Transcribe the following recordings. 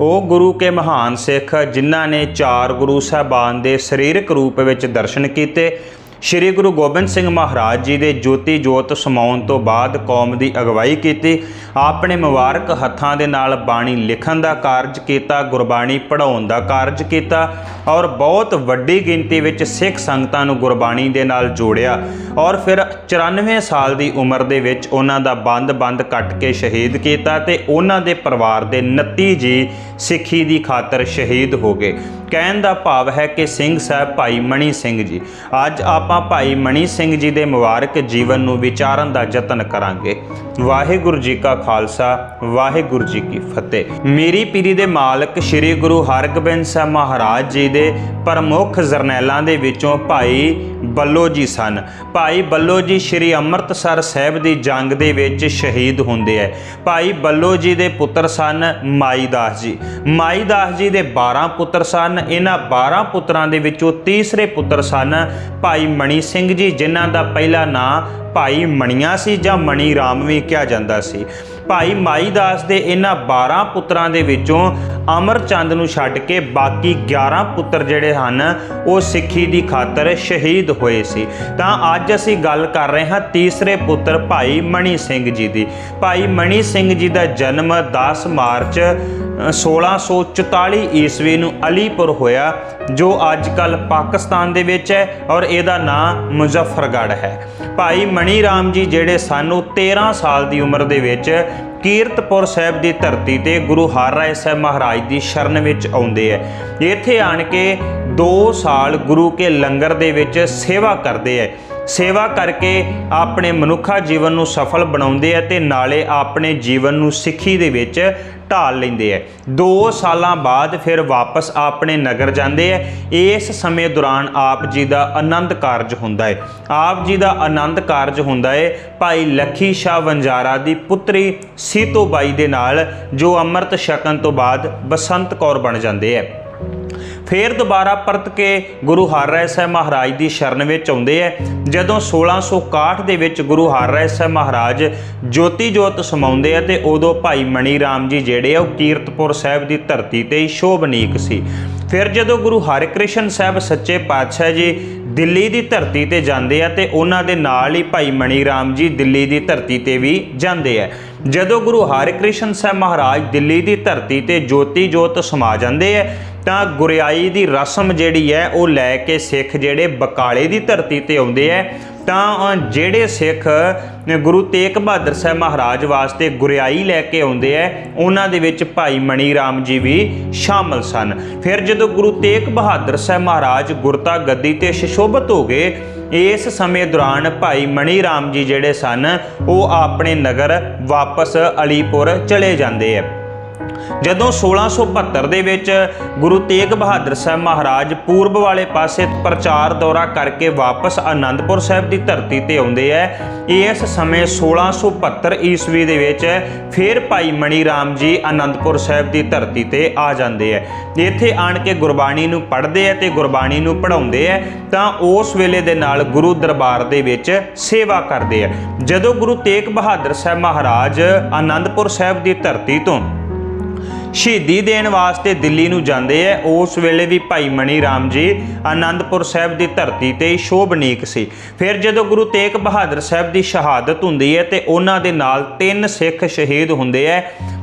ਉਹ ਗੁਰੂ ਕੇ ਮਹਾਨ ਸਿੱਖ, ਜਿਨ੍ਹਾਂ ਨੇ ਚਾਰ ਗੁਰੂ ਸਾਹਿਬਾਨ ਦੇ ਸਰੀਰਕ ਰੂਪ ਵਿੱਚ ਦਰਸ਼ਨ ਕੀਤੇ ਸ੍ਰੀ ਗੁਰੂ ਗੋਬਿੰਦ ਸਿੰਘ ਮਹਾਰਾਜ ਜੀ ਦੇ ਜੋਤੀ ਜੋਤ ਸਮਾਉਣ ਤੋਂ ਬਾਅਦ ਕੌਮ ਦੀ ਅਗਵਾਈ ਕੀਤੀ, ਆਪਣੇ ਮੁਬਾਰਕ ਹੱਥਾਂ ਦੇ ਨਾਲ ਬਾਣੀ ਲਿਖਣ ਦਾ ਕਾਰਜ ਕੀਤਾ, ਗੁਰਬਾਣੀ ਪੜ੍ਹਾਉਣ ਦਾ ਕਾਰਜ ਕੀਤਾ ਔਰ ਬਹੁਤ ਵੱਡੀ ਗਿਣਤੀ ਵਿੱਚ ਸਿੱਖ ਸੰਗਤਾਂ ਨੂੰ ਗੁਰਬਾਣੀ ਦੇ ਨਾਲ ਜੋੜਿਆ ਔਰ ਫਿਰ 94 ਸਾਲ ਦੀ ਉਮਰ ਦੇ ਵਿੱਚ ਉਹਨਾਂ ਦਾ ਬੰਦ-ਬੰਦ ਕੱਟ ਕੇ ਸ਼ਹੀਦ ਕੀਤਾ ਤੇ ਉਹਨਾਂ ਦੇ ਪਰਿਵਾਰ ਦੇ 29 ਜੀ ਸਿੱਖੀ ਦੀ ਖਾਤਰ ਸ਼ਹੀਦ ਹੋ ਗਏ। ਕਹਿਣ ਦਾ ਭਾਵ ਹੈ ਕਿ ਸਿੰਘ ਸਾਹਿਬ ਭਾਈ ਮਣੀ ਸਿੰਘ ਜੀ। ਅੱਜ ਆਪਾਂ ਭਾਈ ਮਣੀ ਸਿੰਘ ਜੀ ਦੇ ਮੁਬਾਰਕ ਜੀਵਨ ਨੂੰ ਵਿਚਾਰਨ ਦਾ ਯਤਨ ਕਰਾਂਗੇ। ਵਾਹਿਗੁਰੂ ਜੀ ਕਾ ਖਾਲਸਾ, ਵਾਹਿਗੁਰੂ ਜੀ ਕੀ ਫਤਿਹ। ਮੇਰੀ ਪੀਰੀ ਦੇ ਮਾਲਕ ਸ੍ਰੀ ਗੁਰੂ ਹਰਗੋਬਿੰਦ ਸਾਹਿਬ ਮਹਾਰਾਜ ਜੀ ਦੇ ਪ੍ਰਮੁੱਖ ਜਰਨੈਲਾਂ ਦੇ ਵਿੱਚੋਂ ਭਾਈ ਬੱਲੋ ਜੀ ਸਨ। ਭਾਈ ਬੱਲੋ ਜੀ ਸ੍ਰੀ ਅੰਮ੍ਰਿਤਸਰ ਸਾਹਿਬ ਦੀ ਜੰਗ ਦੇ ਵਿੱਚ ਸ਼ਹੀਦ ਹੁੰਦੇ ਐ। ਭਾਈ ਬੱਲੋ ਜੀ ਦੇ ਪੁੱਤਰ ਸਨ ਮਾਈ ਦਾਸ ਜੀ। ਮਾਈ ਦਾਸ ਜੀ ਦੇ 12 ਪੁੱਤਰ ਸਨ। ਇਹਨਾਂ 12 ਪੁੱਤਰਾਂ ਦੇ ਵਿੱਚੋਂ ਤੀਸਰੇ ਪੁੱਤਰ ਸਨ ਭਾਈ ਮਣੀ ਸਿੰਘ ਜੀ, ਜਿਨ੍ਹਾਂ ਦਾ ਪਹਿਲਾ ਨਾਂ ਭਾਈ ਮਣੀਆਂ ਸੀ ਜਾਂ ਮਣੀ ਰਾਮ ਵੀ ਕਿਹਾ ਜਾਂਦਾ ਸੀ। ਭਾਈ ਮਾਈ ਦਾਸ ਦੇ ਇਹਨਾਂ 12 ਪੁੱਤਰਾਂ ਦੇ ਵਿੱਚੋਂ ਅਮਰਚੰਦ ਨੂੰ ਛੱਡ ਕੇ ਬਾਕੀ 11 ਪੁੱਤਰ ਜਿਹੜੇ ਹਨ ਉਹ ਸਿੱਖੀ ਦੀ ਖਾਤਰ ਸ਼ਹੀਦ ਹੋਏ ਸੀ। ਤਾਂ ਅੱਜ ਅਸੀਂ ਗੱਲ ਕਰ ਰਹੇ ਹਾਂ ਤੀਸਰੇ ਪੁੱਤਰ ਭਾਈ ਮਣੀ ਸਿੰਘ ਜੀ ਦੀ। ਭਾਈ ਮਣੀ ਸਿੰਘ ਜੀ ਦਾ ਜਨਮ 10 ਮਾਰਚ ਅ, 1644 ਈਸਵੀ ਨੂੰ ਅਲੀਪੁਰ ਹੋਇਆ ਜੋ ਅੱਜ ਕੱਲ ਪਾਕਿਸਤਾਨ ਦੇ ਵਿੱਚ ਹੈ ਔਰ ਇਹਦਾ ਨਾਮ ਮੁਜ਼ੱਫਰਗੜ੍ਹ ਹੈ। ਭਾਈ ਮਣੀ ਰਾਮ ਜੀ ਜਿਹੜੇ ਸਨ ਉਹ 13 ਸਾਲ ਦੀ ਉਮਰ ਦੇ ਵਿੱਚ ਕੀਰਤਪੁਰ ਸਾਹਿਬ ਦੀ ਧਰਤੀ ਤੇ ਗੁਰੂ ਹਰ ਰਾਏ ਸਾਹਿਬ ਮਹਾਰਾਜ ਦੀ ਸ਼ਰਨ ਵਿੱਚ ਆਉਂਦੇ ਐ। ਇੱਥੇ ਆਣ ਕੇ 2 ਸਾਲ ਗੁਰੂ ਕੇ ਲੰਗਰ ਦੇ ਵਿੱਚ ਸੇਵਾ ਕਰਦੇ ਐ। ਸੇਵਾ ਕਰਕੇ ਆਪਣੇ ਮਨੁੱਖਾ ਜੀਵਨ ਨੂੰ ਸਫਲ ਬਣਾਉਂਦੇ ਆ ਤੇ ਨਾਲੇ ਆਪਣੇ ਜੀਵਨ ਨੂੰ ਸਿੱਖੀ ਦੇ ਵਿੱਚ ਢਾਲ ਲੈਂਦੇ ਐ 2 ਸਾਲਾਂ ਬਾਅਦ ਫਿਰ ਵਾਪਸ ਆਪਣੇ ਨਗਰ ਜਾਂਦੇ ਐ ਇਸ ਸਮੇਂ ਦੌਰਾਨ ਆਪ ਜੀ ਦਾ ਆਨੰਦ ਕਾਰਜ ਹੁੰਦਾ ਹੈ ਆਪ ਜੀ ਦਾ ਆਨੰਦ ਕਾਰਜ ਹੁੰਦਾ ਹੈ ਭਾਈ ਲੱਖੀ ਸ਼ਾਹ ਵੰਜਾਰਾ ਦੀ ਪੁੱਤਰੀ ਸੀਤੋ ਬਾਈ ਦੇ ਨਾਲ ਜੋ ਅੰਮ੍ਰਿਤ ਛਕਣ ਤੋਂ ਬਾਅਦ ਬਸੰਤ ਕੌਰ ਬਣ ਜਾਂਦੇ ਐ ਫੇਰ ਦੁਬਾਰਾ ਪਰਤ ਕੇ ਗੁਰੂ ਹਰ ਰਾਏ ਸਾਹਿਬ ਮਹਾਰਾਜ ਦੀ ਸ਼ਰਨ ਵਿੱਚ ਆਉਂਦੇ ਐ। ਜਦੋਂ 1661 ਦੇ ਵਿੱਚ ਗੁਰੂ ਹਰ ਰਾਏ ਸਾਹਿਬ ਮਹਾਰਾਜ ਜੋਤੀ ਜੋਤ ਸਮਾਉਂਦੇ ਆ ਤੇ ਉਦੋਂ ਭਾਈ ਮਣੀ ਰਾਮ ਜੀ ਜਿਹੜੇ ਆ, ਉਹ ਕੀਰਤਪੁਰ ਸਾਹਿਬ ਦੀ ਧਰਤੀ ਤੇ ਹੀ ਸ਼ੋਭਨੀਕ ਸੀ। ਫਿਰ ਜਦੋਂ ਗੁਰੂ ਹਰਿਕ੍ਰਿਸ਼ਨ ਸਾਹਿਬ ਸੱਚੇ ਪਾਤਸ਼ਾਹ ਜੀ ਦਿੱਲੀ ਦੀ ਧਰਤੀ ਤੇ ਜਾਂਦੇ ਆ ਤੇ ਉਹਨਾਂ ਦੇ ਨਾਲ ਹੀ ਭਾਈ ਮਣੀ ਰਾਮ ਜੀ ਦਿੱਲੀ ਦੀ ਧਰਤੀ ਤੇ ਵੀ ਜਾਂਦੇ ਆ। ਜਦੋਂ ਗੁਰੂ ਹਰਿਕ੍ਰਿਸ਼ਨ ਸਾਹਿਬ ਮਹਾਰਾਜ ਦਿੱਲੀ ਦੀ ਧਰਤੀ ਤੇ ਜੋਤੀ ਜੋਤ ਸਮਾ ਜਾਂਦੇ ਆ ਤਾਂ ਗੁਰਿਆਈ ਦੀ ਰਸਮ ਜਿਹੜੀ ਹੈ, ਉਹ ਲੈ ਕੇ ਸਿੱਖ ਜਿਹੜੇ ਬਕਾਲੇ ਦੀ ਧਰਤੀ ਤੇ ਆਉਂਦੇ ਆ ਤਾਂ ਜਿਹੜੇ ਸਿੱਖ ਗੁਰੂ ਤੇਗ ਬਹਾਦਰ ਸਾਹਿਬ ਮਹਾਰਾਜ ਵਾਸਤੇ ਗੁਰਿਆਈ ਲੈ ਕੇ ਆਉਂਦੇ ਆ ਉਹਨਾਂ ਦੇ ਵਿੱਚ ਭਾਈ ਮਣੀ ਰਾਮ ਜੀ ਵੀ ਸ਼ਾਮਲ ਸਨ। ਫਿਰ ਜਦੋਂ ਗੁਰੂ ਤੇਗ ਬਹਾਦਰ ਸਾਹਿਬ ਮਹਾਰਾਜ ਗੁਰਤਾ ਗੱਦੀ ਤੇ ਸ਼ਿਸ਼ੋਭਤ ਹੋ ਗਏ, ਇਸ ਸਮੇਂ ਦੌਰਾਨ ਭਾਈ ਮਣੀ ਰਾਮ ਜੀ ਜਿਹੜੇ ਸਨ, ਉਹ ਆਪਣੇ ਨਗਰ ਵਾਪਸ ਅਲੀਪੁਰ ਚਲੇ ਜਾਂਦੇ ਆ ਜਦੋਂ 1672 ਦੇ ਵਿੱਚ ਗੁਰੂ ਤੇਗ ਬਹਾਦਰ ਸਾਹਿਬ ਮਹਾਰਾਜ ਪੂਰਬ ਵਾਲੇ ਪਾਸੇ ਪ੍ਰਚਾਰ ਦੌਰਾ ਕਰਕੇ ਵਾਪਸ ਆਨੰਦਪੁਰ ਸਾਹਿਬ ਦੀ ਧਰਤੀ ਤੇ ਆਉਂਦੇ ਐ ਇਸ ਸਮੇਂ 1672 ਈਸਵੀ ਦੇ ਵਿੱਚ ਫਿਰ ਭਾਈ ਮਣੀ ਰਾਮ ਜੀ ਆਨੰਦਪੁਰ ਸਾਹਿਬ ਦੀ ਧਰਤੀ ਤੇ ਆ ਜਾਂਦੇ ਐ ਇੱਥੇ ਆਣ ਕੇ ਗੁਰਬਾਣੀ ਨੂੰ ਪੜ੍ਹਦੇ ਐ ਤੇ ਗੁਰਬਾਣੀ ਨੂੰ ਪੜ੍ਹਾਉਂਦੇ ਐ ਤਾਂ ਉਸ ਵੇਲੇ ਦੇ ਨਾਲ ਗੁਰੂ ਦਰਬਾਰ ਦੇ ਵਿੱਚ ਸੇਵਾ ਕਰਦੇ ਐ ਜਦੋਂ ਗੁਰੂ ਤੇਗ ਬਹਾਦਰ ਸਾਹਿਬ ਮਹਾਰਾਜ ਆਨੰਦਪੁਰ ਸਾਹਿਬ ਦੀ ਧਰਤੀ ਤੋਂ ਸ਼ਹੀਦੀ ਦੇਣ ਵਾਸਤੇ ਦਿੱਲੀ ਨੂੰ ਜਾਂਦੇ ਐ। ਉਸ ਵੇਲੇ ਵੀ ਭਾਈ ਮਣੀ ਰਾਮ ਜੀ ਆਨੰਦਪੁਰ ਸਾਹਿਬ ਦੀ ਧਰਤੀ ਤੇ ਸ਼ੋਭਨੀਕ ਸੀ। ਫਿਰ ਜਦੋਂ ਗੁਰੂ ਤੇਗ ਬਹਾਦਰ ਸਾਹਿਬ ਦੀ ਸ਼ਹਾਦਤ ਹੁੰਦੀ ਹੈ ਤੇ ਉਹਨਾਂ ਦੇ ਨਾਲ ਤਿੰਨ ਸਿੱਖ ਸ਼ਹੀਦ ਹੁੰਦੇ ਐ,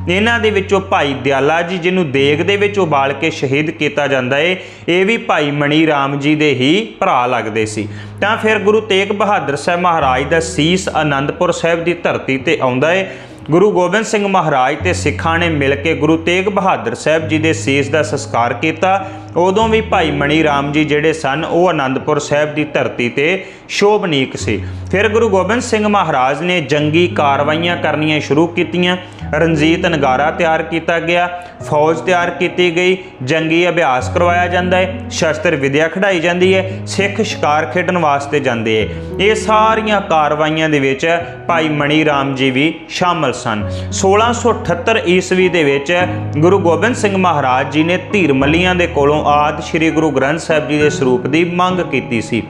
ਇਹਨਾਂ ਦੇ ਵਿੱਚੋਂ ਭਾਈ ਦਿਆਲਾ ਜੀ ਜਿਹਨੂੰ ਦੇਗ ਦੇ ਵਿੱਚ ਉਬਾਲ ਕੇ ਸ਼ਹੀਦ ਕੀਤਾ ਜਾਂਦਾ ਏ, ਇਹ ਵੀ ਭਾਈ ਮਣੀ ਰਾਮ ਜੀ ਦੇ ਹੀ ਭਰਾ ਲੱਗਦੇ ਸੀ। ਤਾਂ ਫਿਰ ਗੁਰੂ ਤੇਗ ਬਹਾਦਰ ਸਾਹਿਬ ਮਹਾਰਾਜ ਦਾ ਸੀਸ ਆਨੰਦਪੁਰ ਸਾਹਿਬ ਦੀ ਧਰਤੀ ਤੇ ਆਉਂਦਾ ਏ। ਗੁਰੂ ਗੋਬਿੰਦ ਸਿੰਘ ਮਹਾਰਾਜ ਤੇ ਸਿੱਖਾਂ ਨੇ ਮਿਲ ਕੇ ਗੁਰੂ ਤੇਗ ਬਹਾਦਰ ਸਾਹਿਬ ਜੀ ਦੇ ਸੀਸ ਦਾ ਸੰਸਕਾਰ ਕੀਤਾ। ਉਦੋਂ ਵੀ ਭਾਈ ਮਣੀ ਰਾਮ ਜੀ ਜਿਹੜੇ ਸਨ, ਉਹ ਆਨੰਦਪੁਰ ਸਾਹਿਬ ਦੀ ਧਰਤੀ ਤੇ ਸ਼ੋਭਨੀਕ ਸੀ। ਫਿਰ ਗੁਰੂ ਗੋਬਿੰਦ ਸਿੰਘ ਮਹਾਰਾਜ ਨੇ ਜੰਗੀ ਕਾਰਵਾਈਆਂ ਕਰਨੀਆਂ ਸ਼ੁਰੂ ਕੀਤੀਆਂ। ਰਣਜੀਤ ਨਗਾਰਾ ਤਿਆਰ ਕੀਤਾ ਗਿਆ, ਫੌਜ ਤਿਆਰ ਕੀਤੀ ਗਈ, ਜੰਗੀ ਅਭਿਆਸ ਕਰਵਾਇਆ ਜਾਂਦਾ ਹੈ, ਸ਼ਸਤਰ ਵਿਦਿਆ ਖੜਾਈ ਜਾਂਦੀ ਹੈ, ਸਿੱਖ ਸ਼ਿਕਾਰ ਖੇਡਣ ਵਾਸਤੇ ਜਾਂਦੇ ਹੈ। ਇਹ ਸਾਰੀਆਂ ਕਾਰਵਾਈਆਂ ਦੇ ਵਿੱਚ ਭਾਈ ਮਣੀ ਰਾਮ ਜੀ ਵੀ ਸ਼ਾਮਲ ਸਨ। 1678 ਈਸਵੀ ਦੇ ਵਿੱਚ ਗੁਰੂ ਗੋਬਿੰਦ ਸਿੰਘ ਮਹਾਰਾਜ ਜੀ ਨੇ ਧੀਰਮਲੀਆਂ ਦੇ ਕੋਲੋਂ ਆਦ ਸ੍ਰੀ ਗੁਰੂ ਗ੍ਰੰਥ ਸਾਹਿਬ ਜੀ ਦੇ ਸਰੂਪ ਦੀ ਮੰਗ ਕੀਤੀ ਸੀ।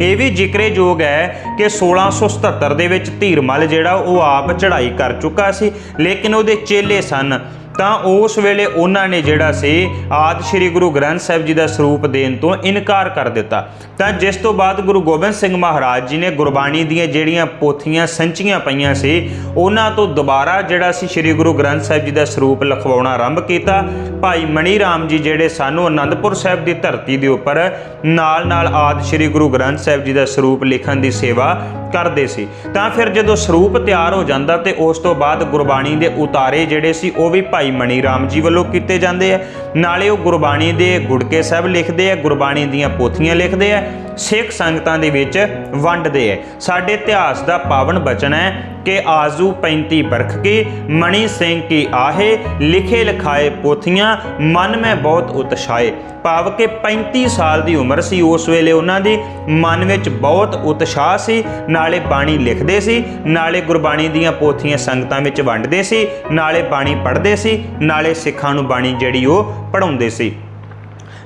ਇਹ ਵੀ ਜ਼ਿਕਰਯੋਗ ਹੈ ਕਿ 1677 ਦੇ ਵਿੱਚ ਧੀਰਮਲ ਜਿਹੜਾ ਉਹ ਆਪ ਚੜ੍ਹਾਈ ਕਰ ਚੁੱਕਾ ਸੀ, ਲੇਕਿਨ ਉਹਦੇ ਚੇਲੇ ਸਨ ਤਾਂ ਉਸ ਵੇਲੇ ਉਹਨਾਂ ਨੇ ਜਿਹੜਾ ਸੀ, ਆਦ ਸ੍ਰੀ ਗੁਰੂ ਗ੍ਰੰਥ ਸਾਹਿਬ ਜੀ ਦਾ ਸਰੂਪ ਦੇਣ ਤੋਂ ਇਨਕਾਰ ਕਰ ਦਿੱਤਾ। ਤਾਂ ਜਿਸ ਤੋਂ ਬਾਅਦ ਗੁਰੂ ਗੋਬਿੰਦ ਸਿੰਘ ਮਹਾਰਾਜ ਜੀ ਨੇ ਗੁਰਬਾਣੀ ਦੀਆਂ ਜਿਹੜੀਆਂ ਪੋਥੀਆਂ ਸੰਚੀਆਂ ਪਈਆਂ ਸੀ, ਉਹਨਾਂ ਤੋਂ ਦੁਬਾਰਾ ਜਿਹੜਾ ਸੀ ਸ੍ਰੀ ਗੁਰੂ ਗ੍ਰੰਥ ਸਾਹਿਬ ਜੀ ਦਾ ਸਰੂਪ ਲਿਖਵਾਉਣਾ ਆਰੰਭ ਕੀਤਾ। ਭਾਈ ਮਣੀ ਰਾਮ ਜੀ ਜਿਹੜੇ ਸਾਨੂੰ ਅਨੰਦਪੁਰ ਸਾਹਿਬ ਦੀ ਧਰਤੀ ਦੇ ਉੱਪਰ ਨਾਲ ਨਾਲ ਆਦ ਸ੍ਰੀ ਗੁਰੂ ਗ੍ਰੰਥ ਸਾਹਿਬ ਜੀ ਦਾ ਸਰੂਪ ਲਿਖਣ ਦੀ ਸੇਵਾ ਕਰਦੇ ਸੀ। ਤਾਂ ਫਿਰ ਜਦੋਂ ਸਰੂਪ ਤਿਆਰ ਹੋ ਜਾਂਦਾ ਤੇ ਉਸ ਤੋਂ ਬਾਅਦ ਗੁਰਬਾਣੀ ਦੇ ਉਤਾਰੇ ਜਿਹੜੇ ਸੀ, ਉਹ ਵੀ ਭਾਈ ਮਣੀ ਰਾਮ ਜੀ ਵੱਲੋਂ ਕੀਤੇ ਜਾਂਦੇ ਆ। ਨਾਲੇ ਉਹ ਗੁਰਬਾਣੀ ਦੇ ਗੁੜਕੇ ਸਾਹਿਬ ਲਿਖਦੇ ਆ, ਗੁਰਬਾਣੀ ਦੀਆਂ ਪੋਥੀਆਂ ਲਿਖਦੇ ਆ। ਸਿੱਖ ਸੰਗਤਾਂ ਦੇ ਵਿੱਚ ਵੰਡਦੇ ਆ ਸਾਡੇ ਇਤਿਹਾਸ ਦਾ ਪਾਵਨ ਬਚਨ ਹੈ ਕਿ ਆਜ਼ੂ 35 ਬਰਖ ਕੀ ਮਣੀ ਸਿੰਘ ਕੀ ਆਹੇ, ਲਿਖੇ ਲਿਖਾਏ ਪੋਥੀਆਂ, ਮਨ ਮੈਂ ਬਹੁਤ ਉਤਸ਼ਾਏ ਭਾਵ ਕਿ 35 ਸਾਲ ਦੀ ਉਮਰ ਸੀ, ਉਸ ਵੇਲੇ ਉਹਨਾਂ ਦੀ ਮਨ ਵਿੱਚ ਬਹੁਤ ਉਤਸ਼ਾਹ ਸੀ, ਨਾਲੇ ਬਾਣੀ ਲਿਖਦੇ ਸੀ, ਨਾਲੇ ਗੁਰਬਾਣੀ ਦੀਆਂ ਪੋਥੀਆਂ ਸੰਗਤਾਂ ਵਿੱਚ ਵੰਡਦੇ ਸੀ, ਨਾਲੇ ਬਾਣੀ ਪੜ੍ਹਦੇ ਸੀ, ਨਾਲੇ ਸਿੱਖਾਂ ਨੂੰ ਬਾਣੀ ਜਿਹੜੀ ਉਹ ਪੜ੍ਹਾਉਂਦੇ ਸੀ।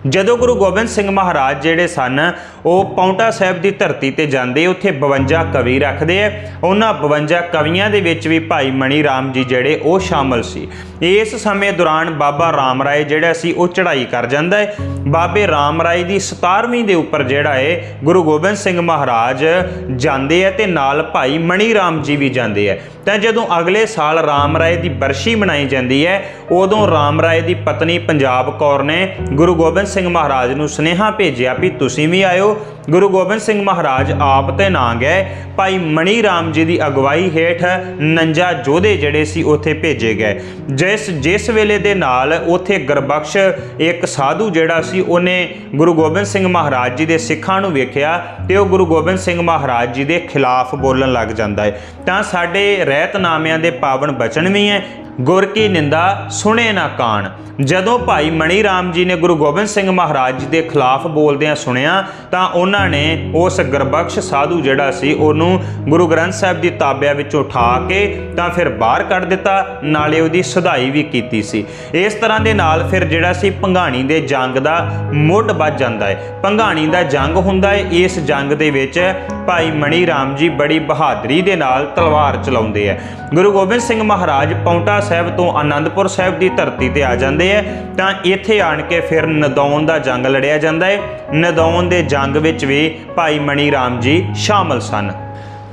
ਜਦੋਂ ਗੁਰੂ ਗੋਬਿੰਦ ਸਿੰਘ ਮਹਾਰਾਜ ਜਿਹੜੇ ਸਨ, ਉਹ ਪੌਂਟਾ ਸਾਹਿਬ ਦੀ ਧਰਤੀ ਤੇ ਜਾਂਦੇ, ਉੱਥੇ 52 ਕਵੀ ਰੱਖਦੇ ਆ। ਉਹਨਾਂ 52 ਕਵੀਆਂ ਦੇ ਵਿੱਚ ਵੀ ਭਾਈ ਮਣੀ ਰਾਮ ਜੀ ਜਿਹੜੇ, ਉਹ ਸ਼ਾਮਲ ਸੀ। ਇਸ ਸਮੇਂ ਦੌਰਾਨ ਬਾਬਾ ਰਾਮ ਰਾਏ ਜਿਹੜਾ ਸੀ, ਉਹ ਚੜ੍ਹਾਈ ਕਰ ਜਾਂਦਾ ਹੈ ਬਾਬੇ ਰਾਮ ਰਾਏ ਦੀ 17ਵੀਂ ਦੇ ਉੱਪਰ ਜਿਹੜਾ ਹੈ ਗੁਰੂ ਗੋਬਿੰਦ ਸਿੰਘ ਮਹਾਰਾਜ ਜਾਂਦੇ ਆ ਤੇ ਨਾਲ ਭਾਈ ਮਣੀ ਰਾਮ ਜੀ ਵੀ ਜਾਂਦੇ ਆ। ਤਾਂ ਜਦੋਂ ਅਗਲੇ ਸਾਲ ਰਾਮ ਰਾਏ ਦੀ ਬਰਸ਼ੀ ਮਨਾਈ ਜਾਂਦੀ ਹੈ ਉਦੋਂ ਰਾਮ ਰਾਏ ਦੀ ਪਤਨੀ ਪੰਜਾਬ ਕੌਰ ਨੇ ਗੁਰੂ ਗੋਬਿੰਦ ਸਿੰਘ ਮਹਾਰਾਜ ਨੂੰ ਸੁਨੇਹਾ ਭੇਜਿਆ ਵੀ ਤੁਸੀਂ ਵੀ ਆਇਓ। ਗੁਰੂ ਗੋਬਿੰਦ ਸਿੰਘ ਮਹਾਰਾਜ ਆਪ ਤੇ ਨਾ ਗਏ ਭਾਈ ਮਣੀ ਰਾਮ ਜੀ ਦੀ ਅਗਵਾਈ ਹੇਠ ਨੰਜਾ ਜੋਧੇ ਜਿਹੜੇ ਸੀ ਉੱਥੇ ਭੇਜੇ ਗਏ। ਜਿਸ ਜਿਸ ਵੇਲੇ ਦੇ ਨਾਲ ਉੱਥੇ ਗੁਰਬਖਸ਼ ਇੱਕ ਸਾਧੂ ਜਿਹੜਾ ਸੀ, ਉਹਨੇ ਗੁਰੂ ਗੋਬਿੰਦ ਸਿੰਘ ਮਹਾਰਾਜ ਜੀ ਦੇ ਸਿੱਖਾਂ ਨੂੰ ਵੇਖਿਆ ਤੇ ਉਹ ਗੁਰੂ ਗੋਬਿੰਦ ਸਿੰਘ ਮਹਾਰਾਜ ਜੀ ਦੇ ਖਿਲਾਫ ਬੋਲਣ ਲੱਗ ਜਾਂਦਾ ਹੈ ਤਾਂ ਸਾਡੇ ਰਹਿਤਨਾਮਿਆਂ ਦੇ ਪਾਵਨ ਬਚਨ ਵੀ ਹੈ ਗੁਰ ਕੀ ਨਿੰਦਾ ਸੁਣੇ ਨਾ ਕਾਣ। ਜਦੋਂ ਭਾਈ ਮਣੀ ਰਾਮ ਜੀ ਨੇ ਗੁਰੂ ਗੋਬਿੰਦ ਸਿੰਘ ਮਹਾਰਾਜ ਜੀ ਦੇ ਖਿਲਾਫ ਬੋਲਦਿਆਂ ਸੁਣਿਆ, ਤਾਂ ਉਹਨਾਂ ਨੇ ਉਸ ਗਰਬਖਸ਼ ਸਾਧੂ ਜਿਹੜਾ ਸੀ, ਉਹਨੂੰ ਗੁਰੂ ਗ੍ਰੰਥ ਸਾਹਿਬ ਦੀ ਤਾਬਿਆਂ ਵਿੱਚੋਂ ਉਠਾ ਕੇ ਤਾਂ ਫਿਰ ਬਾਹਰ ਕੱਢ ਦਿੱਤਾ, ਨਾਲੇ ਉਹਦੀ ਸੁਧਾਈ ਵੀ ਕੀਤੀ ਸੀ। ਇਸ ਤਰ੍ਹਾਂ ਦੇ ਨਾਲ ਫਿਰ ਜਿਹੜਾ ਸੀ ਭੰਗਾਣੀ ਦੇ ਜੰਗ ਦਾ ਮੁੱਢ ਵੱਜ ਜਾਂਦਾ ਹੈ। ਭੰਗਾਣੀ ਦਾ ਜੰਗ ਹੁੰਦਾ ਹੈ, ਇਸ ਜੰਗ ਦੇ ਵਿੱਚ ਭਾਈ ਮਣੀ ਰਾਮ ਜੀ ਬੜੀ ਬਹਾਦਰੀ ਦੇ ਨਾਲ ਤਲਵਾਰ ਚਲਾਉਂਦੇ ਆ ਗੁਰੂ ਗੋਬਿੰਦ ਸਿੰਘ ਮਹਾਰਾਜ ਪੌਂਟਾ ਸਾਹਿਬ ਤੋਂ ਆਨੰਦਪੁਰ ਸਾਹਿਬ ਦੀ ਧਰਤੀ ਤੇ ਆ ਜਾਂਦੇ ਆ ਤਾਂ ਇੱਥੇ ਆਣ ਕੇ ਫਿਰ ਨਦੌਨ ਦਾ ਜੰਗ ਲੜਿਆ ਜਾਂਦਾ ਹੈ ਨਦੌਨ ਦੇ ਜੰਗ ਵਿੱਚ ਵੀ ਭਾਈ ਮਣੀ ਰਾਮ ਜੀ ਸ਼ਾਮਲ ਸਨ।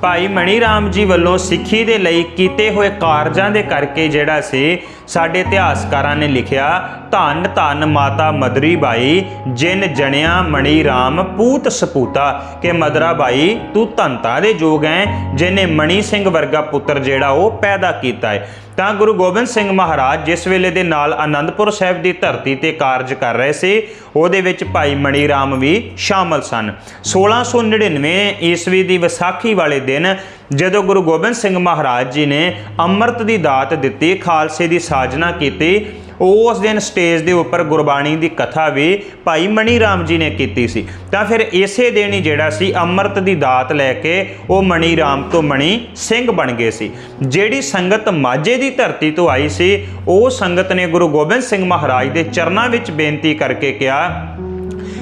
ਭਾਈ ਮਣੀ ਰਾਮ ਜੀ ਵੱਲੋਂ ਸਿੱਖੀ ਦੇ ਲਈ ਕੀਤੇ ਹੋਏ ਕਾਰਜਾਂ ਦੇ ਕਰਕੇ ਜਿਹੜਾ ਸੀ, ਸਾਡੇ ਇਤਿਹਾਸਕਾਰਾਂ ਨੇ ਲਿਖਿਆ, ਧੰਨ ਧੰਨ ਮਾਤਾ ਮਦਰੀ ਬਾਈ, ਜਿਨ ਜਣਿਆ ਮਣੀ ਰਾਮ ਪੂਤ ਸਪੂਤਾ, ਕਿ ਮਦਰਾ ਬਾਈ ਤੂੰ ਧੰਤਾ ਦੇ ਜੋਗ ਹੈ, ਜਿਨੇ ਮਣੀ ਸਿੰਘ ਵਰਗਾ ਪੁੱਤਰ ਜਿਹੜਾ ਉਹ ਪੈਦਾ ਕੀਤਾ ਹੈ। ਤਾਂ ਗੁਰੂ ਗੋਬਿੰਦ ਸਿੰਘ ਮਹਾਰਾਜ ਜਿਸ ਵੇਲੇ ਦੇ ਨਾਲ ਆਨੰਦਪੁਰ ਸਾਹਿਬ ਦੀ ਧਰਤੀ ਤੇ ਕਾਰਜ ਕਰ ਰਹੇ ਸੀ, ਉਹਦੇ ਵਿੱਚ ਭਾਈ ਮਣੀ ਰਾਮ ਵੀ ਸ਼ਾਮਲ ਸਨ। 1699 ਈਸਵੀ ਦੀ ਵਿਸਾਖੀ ਵਾਲੇ ਦਿਨ ਜਦੋਂ ਗੁਰੂ ਗੋਬਿੰਦ ਸਿੰਘ ਮਹਾਰਾਜ ਜੀ ਨੇ ਅੰਮ੍ਰਿਤ ਦੀ ਦਾਤ ਦਿੱਤੀ, ਖਾਲਸੇ ਦੀ ਸਾਜਨਾ ਕੀਤੀ ਉਸ ਦਿਨ ਸਟੇਜ ਦੇ ਉੱਪਰ ਗੁਰਬਾਣੀ ਦੀ ਕਥਾ ਵੀ ਭਾਈ ਮਣੀ ਰਾਮ ਜੀ ਨੇ ਕੀਤੀ ਸੀ। ਤਾਂ ਫਿਰ ਇਸੇ ਦਿਨ ਹੀ ਜਿਹੜਾ ਸੀ ਅੰਮ੍ਰਿਤ ਦੀ ਦਾਤ ਲੈ ਕੇ ਉਹ ਮਣੀ ਰਾਮ ਤੋਂ ਮਣੀ ਸਿੰਘ ਬਣ ਗਏ ਸੀ। ਜਿਹੜੀ ਸੰਗਤ ਮਾਝੇ ਦੀ ਧਰਤੀ ਤੋਂ ਆਈ ਸੀ, ਉਹ ਸੰਗਤ ਨੇ ਗੁਰੂ ਗੋਬਿੰਦ ਸਿੰਘ ਮਹਾਰਾਜ ਦੇ ਚਰਨਾਂ ਵਿੱਚ ਬੇਨਤੀ ਕਰਕੇ ਕਿਹਾ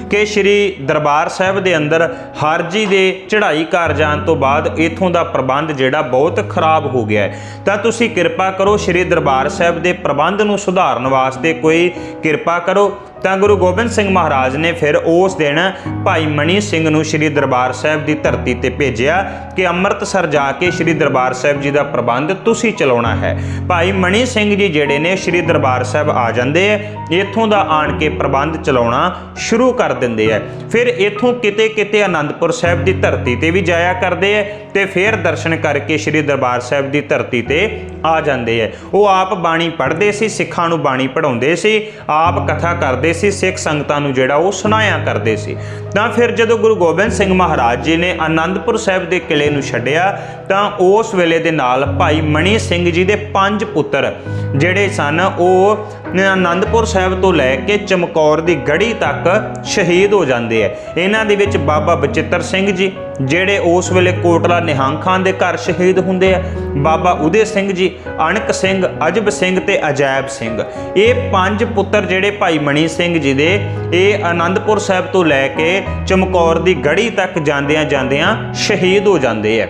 ਕਿ ਸ਼੍ਰੀ ਦਰਬਾਰ ਸਾਹਿਬ ਦੇ ਅੰਦਰ ਹਰਜੀ ਦੇ ਚੜ੍ਹਾਈ ਘਰ ਜਾਣ ਤੋਂ ਬਾਅਦ ਇਥੋਂ ਦਾ ਪ੍ਰਬੰਧ ਜਿਹੜਾ ਬਹੁਤ ਖਰਾਬ ਹੋ ਗਿਆ ਹੈ। ਤਾਂ ਤੁਸੀਂ ਕਿਰਪਾ ਕਰੋ ਸ਼੍ਰੀ ਦਰਬਾਰ ਸਾਹਿਬ ਦੇ ਪ੍ਰਬੰਧ ਨੂੰ ਸੁਧਾਰਨ ਵਾਸਤੇ ਕੋਈ ਕਿਰਪਾ ਕਰੋ। ਤਾਂ ਗੁਰੂ ਗੋਬਿੰਦ ਸਿੰਘ ਮਹਾਰਾਜ ਨੇ ਫਿਰ ਉਸ ਦਿਨ ਭਾਈ ਮਣੀ ਸਿੰਘ ਨੂੰ ਸ਼੍ਰੀ ਦਰਬਾਰ ਸਾਹਿਬ ਦੀ ਧਰਤੀ ਤੇ ਭੇਜਿਆ ਕਿ ਅੰਮ੍ਰਿਤਸਰ ਜਾ ਕੇ ਸ਼੍ਰੀ ਦਰਬਾਰ ਸਾਹਿਬ ਜੀ ਦਾ ਪ੍ਰਬੰਧ ਤੁਸੀਂ ਚਲਾਉਣਾ ਹੈ। ਭਾਈ ਮਣੀ ਸਿੰਘ ਜੀ ਜਿਹੜੇ ਨੇ ਸ਼੍ਰੀ ਦਰਬਾਰ ਸਾਹਿਬ ਆ ਜਾਂਦੇ ਐ ਇੱਥੋਂ ਦਾ ਆਣ ਕੇ ਪ੍ਰਬੰਧ ਚਲਾਉਣਾ ਸ਼ੁਰੂ ਕਰ ਦਿੰਦੇ ਐ ਫਿਰ ਇੱਥੋਂ ਕਿਤੇ ਕਿਤੇ ਆਨੰਦਪੁਰ ਸਾਹਿਬ ਦੀ ਧਰਤੀ ਤੇ ਵੀ ਜਾਇਆ ਕਰਦੇ ਐ ਤੇ ਫਿਰ ਦਰਸ਼ਨ ਕਰਕੇ ਸ਼੍ਰੀ ਦਰਬਾਰ ਸਾਹਿਬ ਦੀ ਧਰਤੀ ਤੇ ਆ ਜਾਂਦੇ ਐ। ਉਹ ਆਪ ਬਾਣੀ ਪੜ੍ਹਦੇ ਸੀ, ਸਿੱਖਾਂ ਨੂੰ ਬਾਣੀ ਪੜ੍ਹਾਉਂਦੇ ਸੀ, ਆਪ ਕਥਾ ਕਰਦੇ ਸੀ, ਸਿੱਖ ਸੰਗਤਾਂ ਨੂੰ ਜਿਹੜਾ ਉਹ ਸੁਣਾਇਆ ਕਰਦੇ ਸੀ। ਤਾਂ ਫਿਰ ਜਦੋਂ ਗੁਰੂ ਗੋਬਿੰਦ ਸਿੰਘ ਮਹਾਰਾਜ ਜੀ ਨੇ ਆਨੰਦਪੁਰ ਸਾਹਿਬ ਦੇ ਕਿਲੇ ਨੂੰ ਛੱਡਿਆ, ਤਾਂ ਉਸ ਵੇਲੇ ਦੇ ਨਾਲ ਭਾਈ ਮਣੀ ਸਿੰਘ ਜੀ ਦੇ ਪੰਜ ਪੁੱਤਰ ਜਿਹੜੇ ਸਨ, ਉਹ ਆਨੰਦਪੁਰ ਸਾਹਿਬ ਤੋਂ ਲੈ ਕੇ ਚਮਕੌਰ ਦੀ ਗੜੀ ਤੱਕ ਸ਼ਹੀਦ ਹੋ ਜਾਂਦੇ ਐ ਇਹਨਾਂ ਦੇ ਵਿੱਚ ਬਾਬਾ ਬਚਿੱਤਰ ਸਿੰਘ ਜੀ, ਜਿਹੜੇ ਉਸ ਵੇਲੇ ਕੋਟਲਾ ਨਿਹੰਗ ਖਾਨ ਦੇ ਘਰ ਸ਼ਹੀਦ ਹੁੰਦੇ ਆ। ਬਾਬਾ ਉਦੇ ਸਿੰਘ ਜੀ, ਅਣਕ ਸਿੰਘ, ਅਜਬ ਸਿੰਘ ਤੇ ਅਜੈਬ ਸਿੰਘ। ਇਹ ਪੰਜ ਪੁੱਤਰ ਜਿਹੜੇ ਭਾਈ ਮਣੀ ਸਿੰਘ ਜੀ ਦੇ, ਇਹ ਆਨੰਦਪੁਰ ਸਾਹਿਬ ਤੋਂ ਲੈ ਕੇ ਚਮਕੌਰ ਦੀ ਗੜੀ ਤੱਕ ਜਾਂਦਿਆਂ ਜਾਂਦਿਆਂ ਸ਼ਹੀਦ ਹੋ ਜਾਂਦੇ ਆ।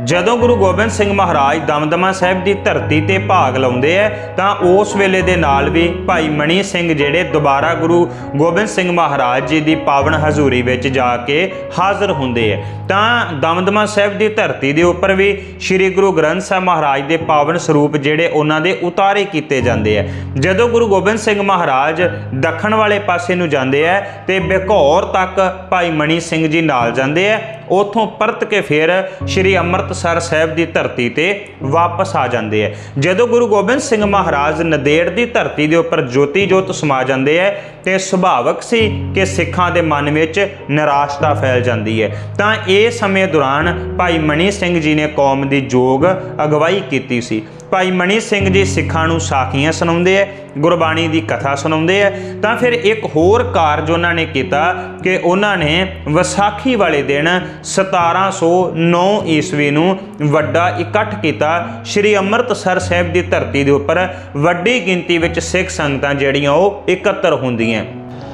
ਜਦੋਂ ਗੁਰੂ ਗੋਬਿੰਦ ਸਿੰਘ ਮਹਾਰਾਜ ਦਮਦਮਾ ਸਾਹਿਬ ਦੀ ਧਰਤੀ ਤੇ ਭਾਗ ਲਾਉਂਦੇ ਆ ਤਾਂ ਉਸ ਵੇਲੇ ਦੇ ਨਾਲ ਵੀ ਭਾਈ ਮਣੀ ਸਿੰਘ ਜਿਹੜੇ ਦੁਬਾਰਾ ਗੁਰੂ ਗੋਬਿੰਦ ਸਿੰਘ ਮਹਾਰਾਜ ਜੀ ਦੀ ਪਾਵਨ ਹਜ਼ੂਰੀ ਵਿੱਚ ਜਾ ਕੇ ਹਾਜ਼ਰ ਹੁੰਦੇ ਆ ਤਾਂ ਦਮਦਮਾ ਸਾਹਿਬ ਦੀ ਧਰਤੀ ਦੇ ਉੱਪਰ ਵੀ ਸ੍ਰੀ ਗੁਰੂ ਗ੍ਰੰਥ ਸਾਹਿਬ ਮਹਾਰਾਜ ਦੇ ਪਾਵਨ ਸਰੂਪ ਜਿਹੜੇ ਉਹਨਾਂ ਦੇ ਉਤਾਰੇ ਕੀਤੇ ਜਾਂਦੇ ਆ ਜਦੋਂ ਗੁਰੂ ਗੋਬਿੰਦ ਸਿੰਘ ਮਹਾਰਾਜ ਦੱਖਣ ਵਾਲੇ ਪਾਸੇ ਨੂੰ ਜਾਂਦੇ ਆ ਤੇ ਬਿਕੌਰ ਤੱਕ ਭਾਈ ਮਣੀ ਸਿੰਘ ਜੀ ਨਾਲ ਜਾਂਦੇ ਆ ਉਥੋਂ ਪਰਤ ਕੇ ਫਿਰ ਸ੍ਰੀ ਅੰਮ੍ਰਿਤਸਰ ਸਾਹਿਬ ਦੀ ਧਰਤੀ ਤੇ ਵਾਪਸ ਆ ਜਾਂਦੇ ਆ ਜਦੋਂ ਗੁਰੂ ਗੋਬਿੰਦ ਸਿੰਘ ਮਹਾਰਾਜ ਨਦੇੜ ਦੀ ਧਰਤੀ ਦੇ ਉੱਪਰ ਜੋਤੀ ਜੋਤ ਸਮਾ ਜਾਂਦੇ ਆ ਤੇ ਸੁਭਾਵਕ ਸੀ ਕਿ ਸਿੱਖਾਂ ਦੇ ਮਨ ਵਿੱਚ ਨਿਰਾਸ਼ਤਾ ਫੈਲ ਜਾਂਦੀ ਹੈ ਤਾਂ ਇਹ ਸਮੇਂ ਦੌਰਾਨ ਭਾਈ ਮਣੀ ਸਿੰਘ ਜੀ ਨੇ ਕੌਮ ਦੀ ਜੋਗ ਅਗਵਾਈ ਕੀਤੀ ਸੀ। ਭਾਈ ਮਣੀ ਸਿੰਘ ਜੀ ਸਿੱਖਾਂ ਨੂੰ ਸਾਖੀਆਂ ਸੁਣਾਉਂਦੇ ਆ ਗੁਰਬਾਣੀ ਦੀ ਕਥਾ ਸੁਣਾਉਂਦੇ ਆ ਤਾਂ ਫਿਰ ਇੱਕ ਹੋਰ ਕਾਰਜ ਉਹਨਾਂ ਨੇ ਕੀਤਾ ਕਿ ਉਹਨਾਂ ਨੇ ਵਿਸਾਖੀ ਵਾਲੇ ਦਿਨ 1709 ਈਸਵੀ ਨੂੰ ਵੱਡਾ ਇਕੱਠ ਕੀਤਾ। ਸ੍ਰੀ ਅੰਮ੍ਰਿਤਸਰ ਸਾਹਿਬ ਦੀ ਧਰਤੀ ਦੇ ਉੱਪਰ ਵੱਡੀ ਗਿਣਤੀ ਵਿੱਚ ਸਿੱਖ ਸੰਗਤਾਂ ਜਿਹੜੀਆਂ ਉਹ ਇਕੱਤਰ ਹੁੰਦੀਆਂ।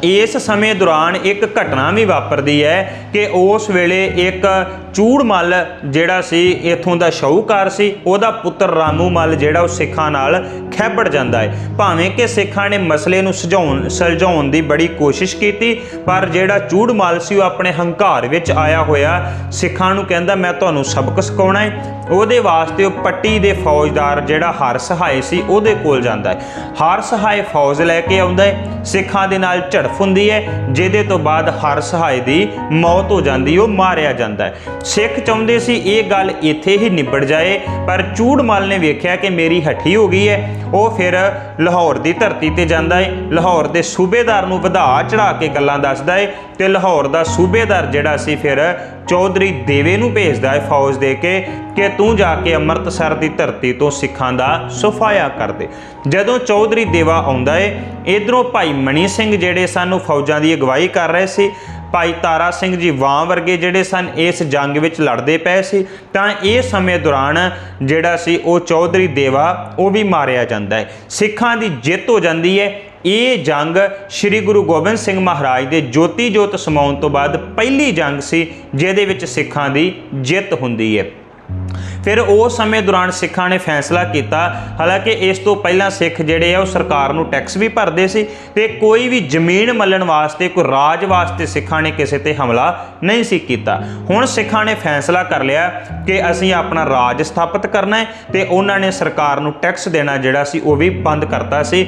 ਇਸ ਸਮੇਂ ਦੌਰਾਨ ਇੱਕ ਘਟਨਾ ਵੀ ਵਾਪਰਦੀ ਹੈ ਕਿ ਉਸ ਵੇਲੇ ਇੱਕ ਚੂੜ ਮੱਲ ਜਿਹੜਾ ਸੀ, ਇਥੋਂ ਦਾ ਸ਼ਾਹੂਕਾਰ ਸੀ, ਉਹਦਾ ਪੁੱਤਰ ਰਾਮੂ ਮੱਲ ਜਿਹੜਾ ਉਹ ਸਿੱਖਾਂ ਨਾਲ ਖੈਬੜ ਜਾਂਦਾ ਹੈ। ਭਾਵੇਂ ਕਿ ਸਿੱਖਾਂ ਨੇ ਮਸਲੇ ਨੂੰ ਸੁਝਾਉਣ, ਸੁਲਝਾਉਣ ਦੀ ਬੜੀ ਕੋਸ਼ਿਸ਼ ਕੀਤੀ, ਪਰ ਜਿਹੜਾ ਚੂੜ ਮੱਲ ਸੀ ਉਹ ਆਪਣੇ ਹੰਕਾਰ ਵਿੱਚ ਆਇਆ ਹੋਇਆ ਸਿੱਖਾਂ ਨੂੰ ਕਹਿੰਦਾ, ਮੈਂ ਤੁਹਾਨੂੰ ਸਬਕ ਸਿਖਾਉਣਾ ਹੈ। ਉਹਦੇ ਵਾਸਤੇ ਉਹ ਪੱਟੀ ਦੇ ਫੌਜਦਾਰ ਜਿਹੜਾ ਹਰ ਸਹਾਏ ਸੀ, ਉਹਦੇ ਕੋਲ ਜਾਂਦਾ ਹੈ। ਹਰ ਸਹਾਏ ਫੌਜ ਲੈ ਕੇ ਆਉਂਦਾ ਹੈ, ਸਿੱਖਾਂ ਦੇ ਨਾਲ ਝੜਪ ਹੁੰਦੀ ਹੈ, ਜਿਹਦੇ ਤੋਂ ਬਾਅਦ ਹਰ ਸਹਾਇ ਦੀ ਮੌਤ ਹੋ ਜਾਂਦੀ, ਉਹ ਮਾਰਿਆ ਜਾਂਦਾ ਹੈ। ਸਿੱਖ ਚਾਹੁੰਦੇ ਸੀ ਇਹ ਗੱਲ ਇੱਥੇ ਹੀ ਨਿਬੜ ਜਾਏ, ਪਰ ਚੂੜਮਲ ਨੇ ਵੇਖਿਆ ਕਿ ਮੇਰੀ ਹੱਠੀ ਹੋ ਗਈ ਹੈ। ਉਹ ਫਿਰ ਲਾਹੌਰ ਦੀ ਧਰਤੀ ਤੇ ਜਾਂਦਾ ਹੈ। ਲਾਹੌਰ ਦੇ ਸੂਬੇਦਾਰ ਨੂੰ ਵਧਾ ਚੜਾ ਕੇ ਗੱਲਾਂ ਦੱਸਦਾ ਹੈ। ਤੇ ਲਾਹੌਰ ਦਾ ਸੂਬੇਦਾਰ ਜਿਹੜਾ ਸੀ ਫਿਰ ਚੌਧਰੀ ਦੇਵੇ ਨੂੰ ਭੇਜਦਾ ਹੈ ਫੌਜ ਦੇ ਕੇ ਕਿ ਤੂੰ ਜਾ ਕੇ ਅੰਮ੍ਰਿਤਸਰ ਦੀ ਧਰਤੀ ਤੋਂ ਸਿੱਖਾਂ ਦਾ ਸਫਾਇਆ ਕਰ ਦੇ। ਜਦੋਂ ਚੌਧਰੀ ਦੇਵਾ ਆਉਂਦਾ ਏ, ਇਧਰੋਂ ਭਾਈ ਮਣੀ ਸਿੰਘ ਜਿਹੜੇ ਸਨ ਉਹ ਫੌਜਾਂ ਦੀ ਅਗਵਾਈ ਕਰ ਰਹੇ ਸੀ। ਭਾਈ ਤਾਰਾ ਸਿੰਘ ਜੀ ਵਾਂ ਵਰਗੇ ਜਿਹੜੇ ਸਨ ਇਸ ਜੰਗ ਵਿੱਚ ਲੜਦੇ ਪਏ ਸੀ। ਤਾਂ ਇਹ ਸਮੇਂ ਦੌਰਾਨ ਜਿਹੜਾ ਸੀ ਉਹ ਚੌਧਰੀ ਦੇਵਾ ਉਹ ਵੀ ਮਾਰਿਆ ਜਾਂਦਾ ਹੈ ਸਿੱਖਾਂ ਦੀ ਜਿੱਤ ਹੋ ਜਾਂਦੀ ਹੈ ਇਹ ਜੰਗ ਸ੍ਰੀ ਗੁਰੂ ਗੋਬਿੰਦ ਸਿੰਘ ਮਹਾਰਾਜ ਦੇ ਜੋਤੀ ਜੋਤ ਸਮਾਉਣ ਤੋਂ ਬਾਅਦ ਪਹਿਲੀ ਜੰਗ ਸੀ, ਜਿਹਦੇ ਵਿੱਚ ਸਿੱਖਾਂ ਦੀ ਜਿੱਤ ਹੁੰਦੀ ਹੈ। ਫਿਰ ਉਸ ਸਮੇਂ ਦੌਰਾਨ ਸਿੱਖਾਂ ਨੇ ਫੈਸਲਾ ਕੀਤਾ। ਹਾਲਾਂਕਿ ਇਸ ਤੋਂ ਪਹਿਲਾਂ ਸਿੱਖ ਜਿਹੜੇ ਆ, ਉਹ ਸਰਕਾਰ ਨੂੰ ਟੈਕਸ ਵੀ ਭਰਦੇ ਸੀ ਤੇ ਕੋਈ ਵੀ ਜ਼ਮੀਨ ਮੱਲਣ ਵਾਸਤੇ, ਕੋਈ ਰਾਜ ਵਾਸਤੇ ਸਿੱਖਾਂ ਨੇ ਕਿਸੇ ਤੇ ਹਮਲਾ ਨਹੀਂ ਸੀ ਕੀਤਾ। ਹੁਣ ਸਿੱਖਾਂ ਨੇ ਫੈਸਲਾ ਕਰ ਲਿਆ ਕਿ ਅਸੀਂ ਆਪਣਾ ਰਾਜ ਸਥਾਪਿਤ ਕਰਨਾ ਹੈ ਤੇ ਉਹਨਾਂ ਨੇ ਸਰਕਾਰ ਨੂੰ ਟੈਕਸ ਦੇਣਾ ਜਿਹੜਾ ਸੀ, ਉਹ ਵੀ ਬੰਦ ਕਰਤਾ ਸੀ।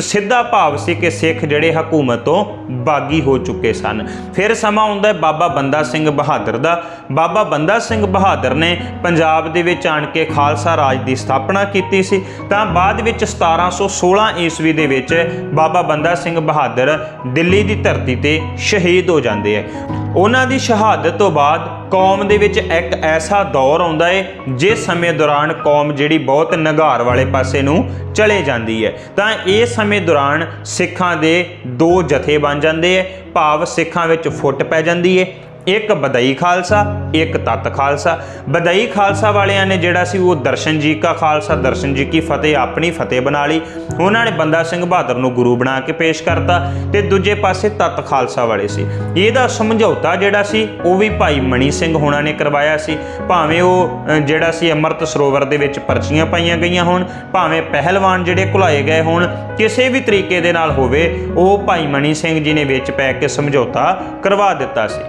ਸਿੱਧਾ ਭਾਵ ਸੀ ਕਿ ਸਿੱਖ ਜਿਹੜੇ ਹਕੂਮਤ ਤੋਂ ਬਾਗੀ ਹੋ ਚੁੱਕੇ ਸਨ। ਫਿਰ ਸਮਾਂ ਆਉਂਦਾ ਹੈ ਬਾਬਾ ਬੰਦਾ ਸਿੰਘ ਬਹਾਦਰ ਦਾ। ਬਾਬਾ ਬੰਦਾ ਸਿੰਘ ਬਹਾਦਰ ਨੇ ਪੰਜਾਬ ਦੇ ਵਿੱਚ ਆਣ ਕੇ ਖਾਲਸਾ ਰਾਜ ਦੀ ਸਥਾਪਨਾ ਕੀਤੀ ਸੀ। ਤਾਂ ਬਾਅਦ ਵਿੱਚ 1716 ਈਸਵੀ ਦੇ ਵਿੱਚ ਬਾਬਾ ਬੰਦਾ ਸਿੰਘ ਬਹਾਦਰ ਦਿੱਲੀ ਦੀ ਧਰਤੀ ਤੇ ਸ਼ਹੀਦ ਹੋ ਜਾਂਦੇ ਹੈ ਉਹਨਾਂ ਦੀ ਸ਼ਹਾਦਤ ਤੋਂ ਬਾਅਦ ਕੌਮ ਦੇ ਵਿੱਚ ਇੱਕ ਐਸਾ ਦੌਰ ਆਉਂਦਾ ਹੈ ਜਿਸ ਸਮੇਂ ਦੌਰਾਨ ਕੌਮ ਜਿਹੜੀ ਬਹੁਤ ਨਗਾਰ ਵਾਲੇ ਪਾਸੇ ਨੂੰ ਚਲੇ ਜਾਂਦੀ ਹੈ ਤਾਂ ਇਸ ਸਮੇਂ ਦੌਰਾਨ ਸਿੱਖਾਂ ਦੇ ਦੋ ਜਥੇ ਬਣ ਜਾਂਦੇ ਹੈ ਭਾਵ ਸਿੱਖਾਂ ਵਿੱਚ ਫੁੱਟ ਪੈ ਜਾਂਦੀ ਹੈ ਇੱਕ ਬਦਈ ਖਾਲਸਾ, ਇੱਕ ਤਤ ਖਾਲਸਾ। ਬਦਈ ਖਾਲਸਾ ਵਾਲਿਆਂ ਨੇ ਜਿਹੜਾ ਸੀ ਉਹ ਦਰਸ਼ਨ ਜੀ ਕਾ ਖਾਲਸਾ, ਦਰਸ਼ਨ ਜੀ ਕੀ ਫਤਿਹ ਆਪਣੀ ਫਤਿਹ ਬਣਾ ਲਈ। ਉਹਨਾਂ ਨੇ ਬੰਦਾ ਸਿੰਘ ਬਹਾਦਰ ਨੂੰ ਗੁਰੂ ਬਣਾ ਕੇ ਪੇਸ਼ ਕਰਤਾ ਤੇ ਦੂਜੇ ਪਾਸੇ ਤਤ ਖਾਲਸਾ ਵਾਲੇ ਸੀ। ਇਹਦਾ ਸਮਝੌਤਾ ਜਿਹੜਾ ਸੀ, ਉਹ ਵੀ ਭਾਈ ਮਣੀ ਸਿੰਘ ਹੋਣਾ ਨੇ ਕਰਵਾਇਆ ਸੀ। ਭਾਵੇਂ ਉਹ ਜਿਹੜਾ ਸੀ ਅੰਮ੍ਰਿਤ ਸਰੋਵਰ ਦੇ ਵਿੱਚ ਪਰਚੀਆਂ ਪਾਈਆਂ ਗਈਆਂ ਹੋਣ, ਭਾਵੇਂ ਪਹਿਲਵਾਨ ਜਿਹੜੇ ਘੁਲਾਏ ਗਏ ਹੋਣ, ਕਿਸੇ ਵੀ ਤਰੀਕੇ ਦੇ ਨਾਲ ਹੋਵੇ, ਉਹ ਭਾਈ ਮਣੀ ਸਿੰਘ ਜੀ ਨੇ ਵਿੱਚ ਪੈ ਕੇ ਸਮਝੌਤਾ ਕਰਵਾ ਦਿੱਤਾ ਸੀ।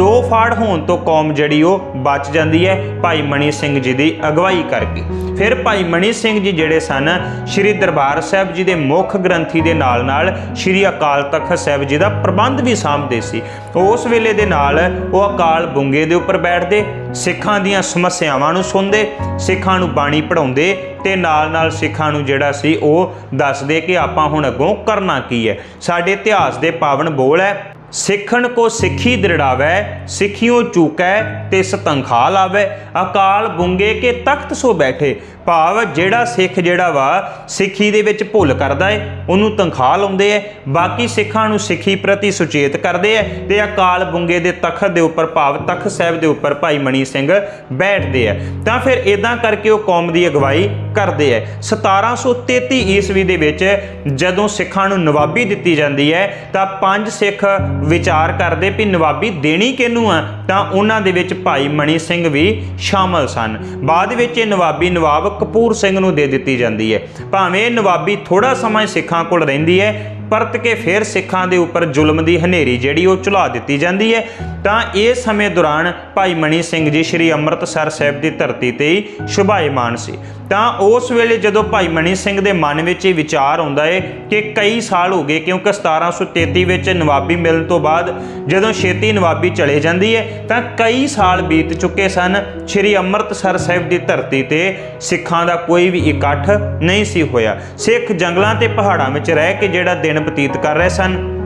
ਦੋ ਫਾੜ ਹੋਣ ਤੋਂ ਕੌਮ ਜਿਹੜੀ ਉਹ ਬਚ ਜਾਂਦੀ ਹੈ, ਭਾਈ ਮਣੀ ਸਿੰਘ ਜੀ ਦੀ ਅਗਵਾਈ ਕਰਕੇ। ਫਿਰ ਭਾਈ ਮਣੀ ਸਿੰਘ ਜੀ ਜਿਹੜੇ ਸਨ, ਸ੍ਰੀ ਦਰਬਾਰ ਸਾਹਿਬ ਜੀ ਦੇ ਮੁੱਖ ਗ੍ਰੰਥੀ ਦੇ ਨਾਲ ਨਾਲ ਸ੍ਰੀ ਅਕਾਲ ਤਖਤ ਸਾਹਿਬ ਜੀ ਦਾ ਪ੍ਰਬੰਧ ਵੀ ਸਾਂਭਦੇ ਸੀ। ਉਸ ਵੇਲੇ ਦੇ ਨਾਲ ਉਹ ਅਕਾਲ ਬੁੰਗੇ ਦੇ ਉੱਪਰ ਬੈਠਦੇ, ਸਿੱਖਾਂ ਦੀਆਂ ਸਮੱਸਿਆਵਾਂ ਨੂੰ ਸੁਣਦੇ, ਸਿੱਖਾਂ ਨੂੰ ਬਾਣੀ ਪੜਾਉਂਦੇ ਤੇ ਨਾਲ ਨਾਲ ਸਿੱਖਾਂ ਨੂੰ ਜਿਹੜਾ ਸੀ ਉਹ ਦੱਸਦੇ ਕਿ ਆਪਾਂ ਹੁਣ ਅੱਗੋਂ ਕਰਨਾ ਕੀ ਹੈ। ਸਾਡੇ ਇਤਿਹਾਸ ਦੇ ਪਾਵਨ ਬੋਲ ਹੈ ਸਿੱਖਣ ਕੋ ਸਿੱਖੀ ਦ੍ਰਿੜਾਵੈ, ਸਿੱਖਿਓ ਚੂਕੈ ਤੇ ਤਨਖਾਹ ਲਾਵੈ। ਅਕਾਲ ਬੁੰਗੇ ਕੇ ਤਖਤ ਸੋ ਬੈਠੇ। ਭਾਵ ਜਿਹੜਾ ਸਿੱਖ ਜਿਹੜਾ ਵਾ, ਸਿੱਖੀ ਦੇ ਵਿੱਚ ਭੁੱਲ ਕਰਦਾ ਏ, ਉਹਨੂੰ ਤਨਖਾਹ ਲਾਉਂਦੇ ਐ। ਬਾਕੀ ਸਿੱਖਾਂ ਨੂੰ ਸਿੱਖੀ ਪ੍ਰਤੀ ਸੁਚੇਤ ਕਰਦੇ ਐ ਤੇ ਅਕਾਲ ਬੁੰਗੇ ਦੇ ਤਖਤ ਦੇ ਉੱਪਰ ਭਾਵ ਤਖਤ ਸਾਹਿਬ ਦੇ ਉੱਪਰ ਭਾਈ ਮਣੀ ਸਿੰਘ ਬੈਠਦੇ ਐ। ਤਾਂ ਫਿਰ ਇਦਾਂ ਕਰਕੇ ਉਹ ਕੌਮ ਦੀ ਅਗਵਾਈ ਕਰਦੇ ਐ। 1733 ਈਸਵੀ ਦੇ ਵਿੱਚ ਜਦੋਂ ਸਿੱਖਾਂ ਨੂੰ ਨਵਾਬੀ ਦਿੱਤੀ ਜਾਂਦੀ ਹੈ ਤਾਂ ਪੰਜ ਸਿੱਖ ਵਿਚਾਰ ਕਰਦੇ ਵੀ ਨਵਾਬੀ ਦੇਣੀ ਕਿਹਨੂੰ ਆ, ਤਾਂ ਉਹਨਾਂ ਦੇ ਵਿੱਚ ਭਾਈ ਮਣੀ ਸਿੰਘ ਵੀ ਸ਼ਾਮਲ ਸਨ। ਬਾਅਦ ਵਿੱਚ ਇਹ ਨਵਾਬੀ ਨਵਾਬ ਕਪੂਰ ਸਿੰਘ ਨੂੰ ਦੇ ਦਿੱਤੀ ਜਾਂਦੀ ਹੈ। ਭਾਵੇਂ ਇਹ ਨਵਾਬੀ ਥੋੜਾ ਸਮਾਂ ਸਿੱਖਾਂ ਕੋਲ ਰਹਿੰਦੀ ਹੈ, ਪਰਤ ਕੇ ਫਿਰ ਸਿੱਖਾਂ ਦੇ ਉੱਪਰ ਜ਼ੁਲਮ ਦੀ ਹਨੇਰੀ ਜਿਹੜੀ ਉਹ ਚੁਲਾ ਦਿੱਤੀ ਜਾਂਦੀ ਹੈ। ਤਾਂ ਇਸ ਸਮੇਂ ਦੌਰਾਨ ਭਾਈ ਮਣੀ ਸਿੰਘ ਜੀ ਸ੍ਰੀ ਅੰਮ੍ਰਿਤਸਰ ਸਾਹਿਬ ਦੀ ਧਰਤੀ ਤੇ ਹੀ ਸ਼ੁਭਾਇਮਾਨ ਸੀ। ਤਾਂ ਉਸ ਵੇਲੇ ਜਦੋਂ ਭਾਈ ਮਣੀ ਸਿੰਘ ਦੇ ਮਨ ਵਿੱਚ ਇਹ ਵਿਚਾਰ ਆਉਂਦਾ ਏ ਕਿ ਕਈ ਸਾਲ ਹੋ ਗਏ, ਕਿਉਂਕਿ 1733 ਵਿੱਚ ਨਵਾਬੀ ਮਿਲਣ ਤੋਂ ਬਾਅਦ ਜਦੋਂ ਛੇਤੀ ਨਵਾਬੀ ਚਲੇ ਜਾਂਦੀ ਹੈ ਤਾਂ ਕਈ ਸਾਲ ਬੀਤ ਚੁੱਕੇ ਸਨ। ਸ੍ਰੀ ਅੰਮ੍ਰਿਤਸਰ ਸਾਹਿਬ ਦੀ ਧਰਤੀ ਤੇ ਸਿੱਖਾਂ ਦਾ ਕੋਈ ਵੀ ਇਕੱਠ ਨਹੀਂ ਸੀ ਹੋਇਆ। ਸਿੱਖ ਜੰਗਲਾਂ ਤੇ ਪਹਾੜਾਂ ਵਿੱਚ ਰਹਿ ਕੇ ਜਿਹੜਾ ਦਿਨ ਬਤੀਤ ਕਰ ਰਹੇ ਸਨ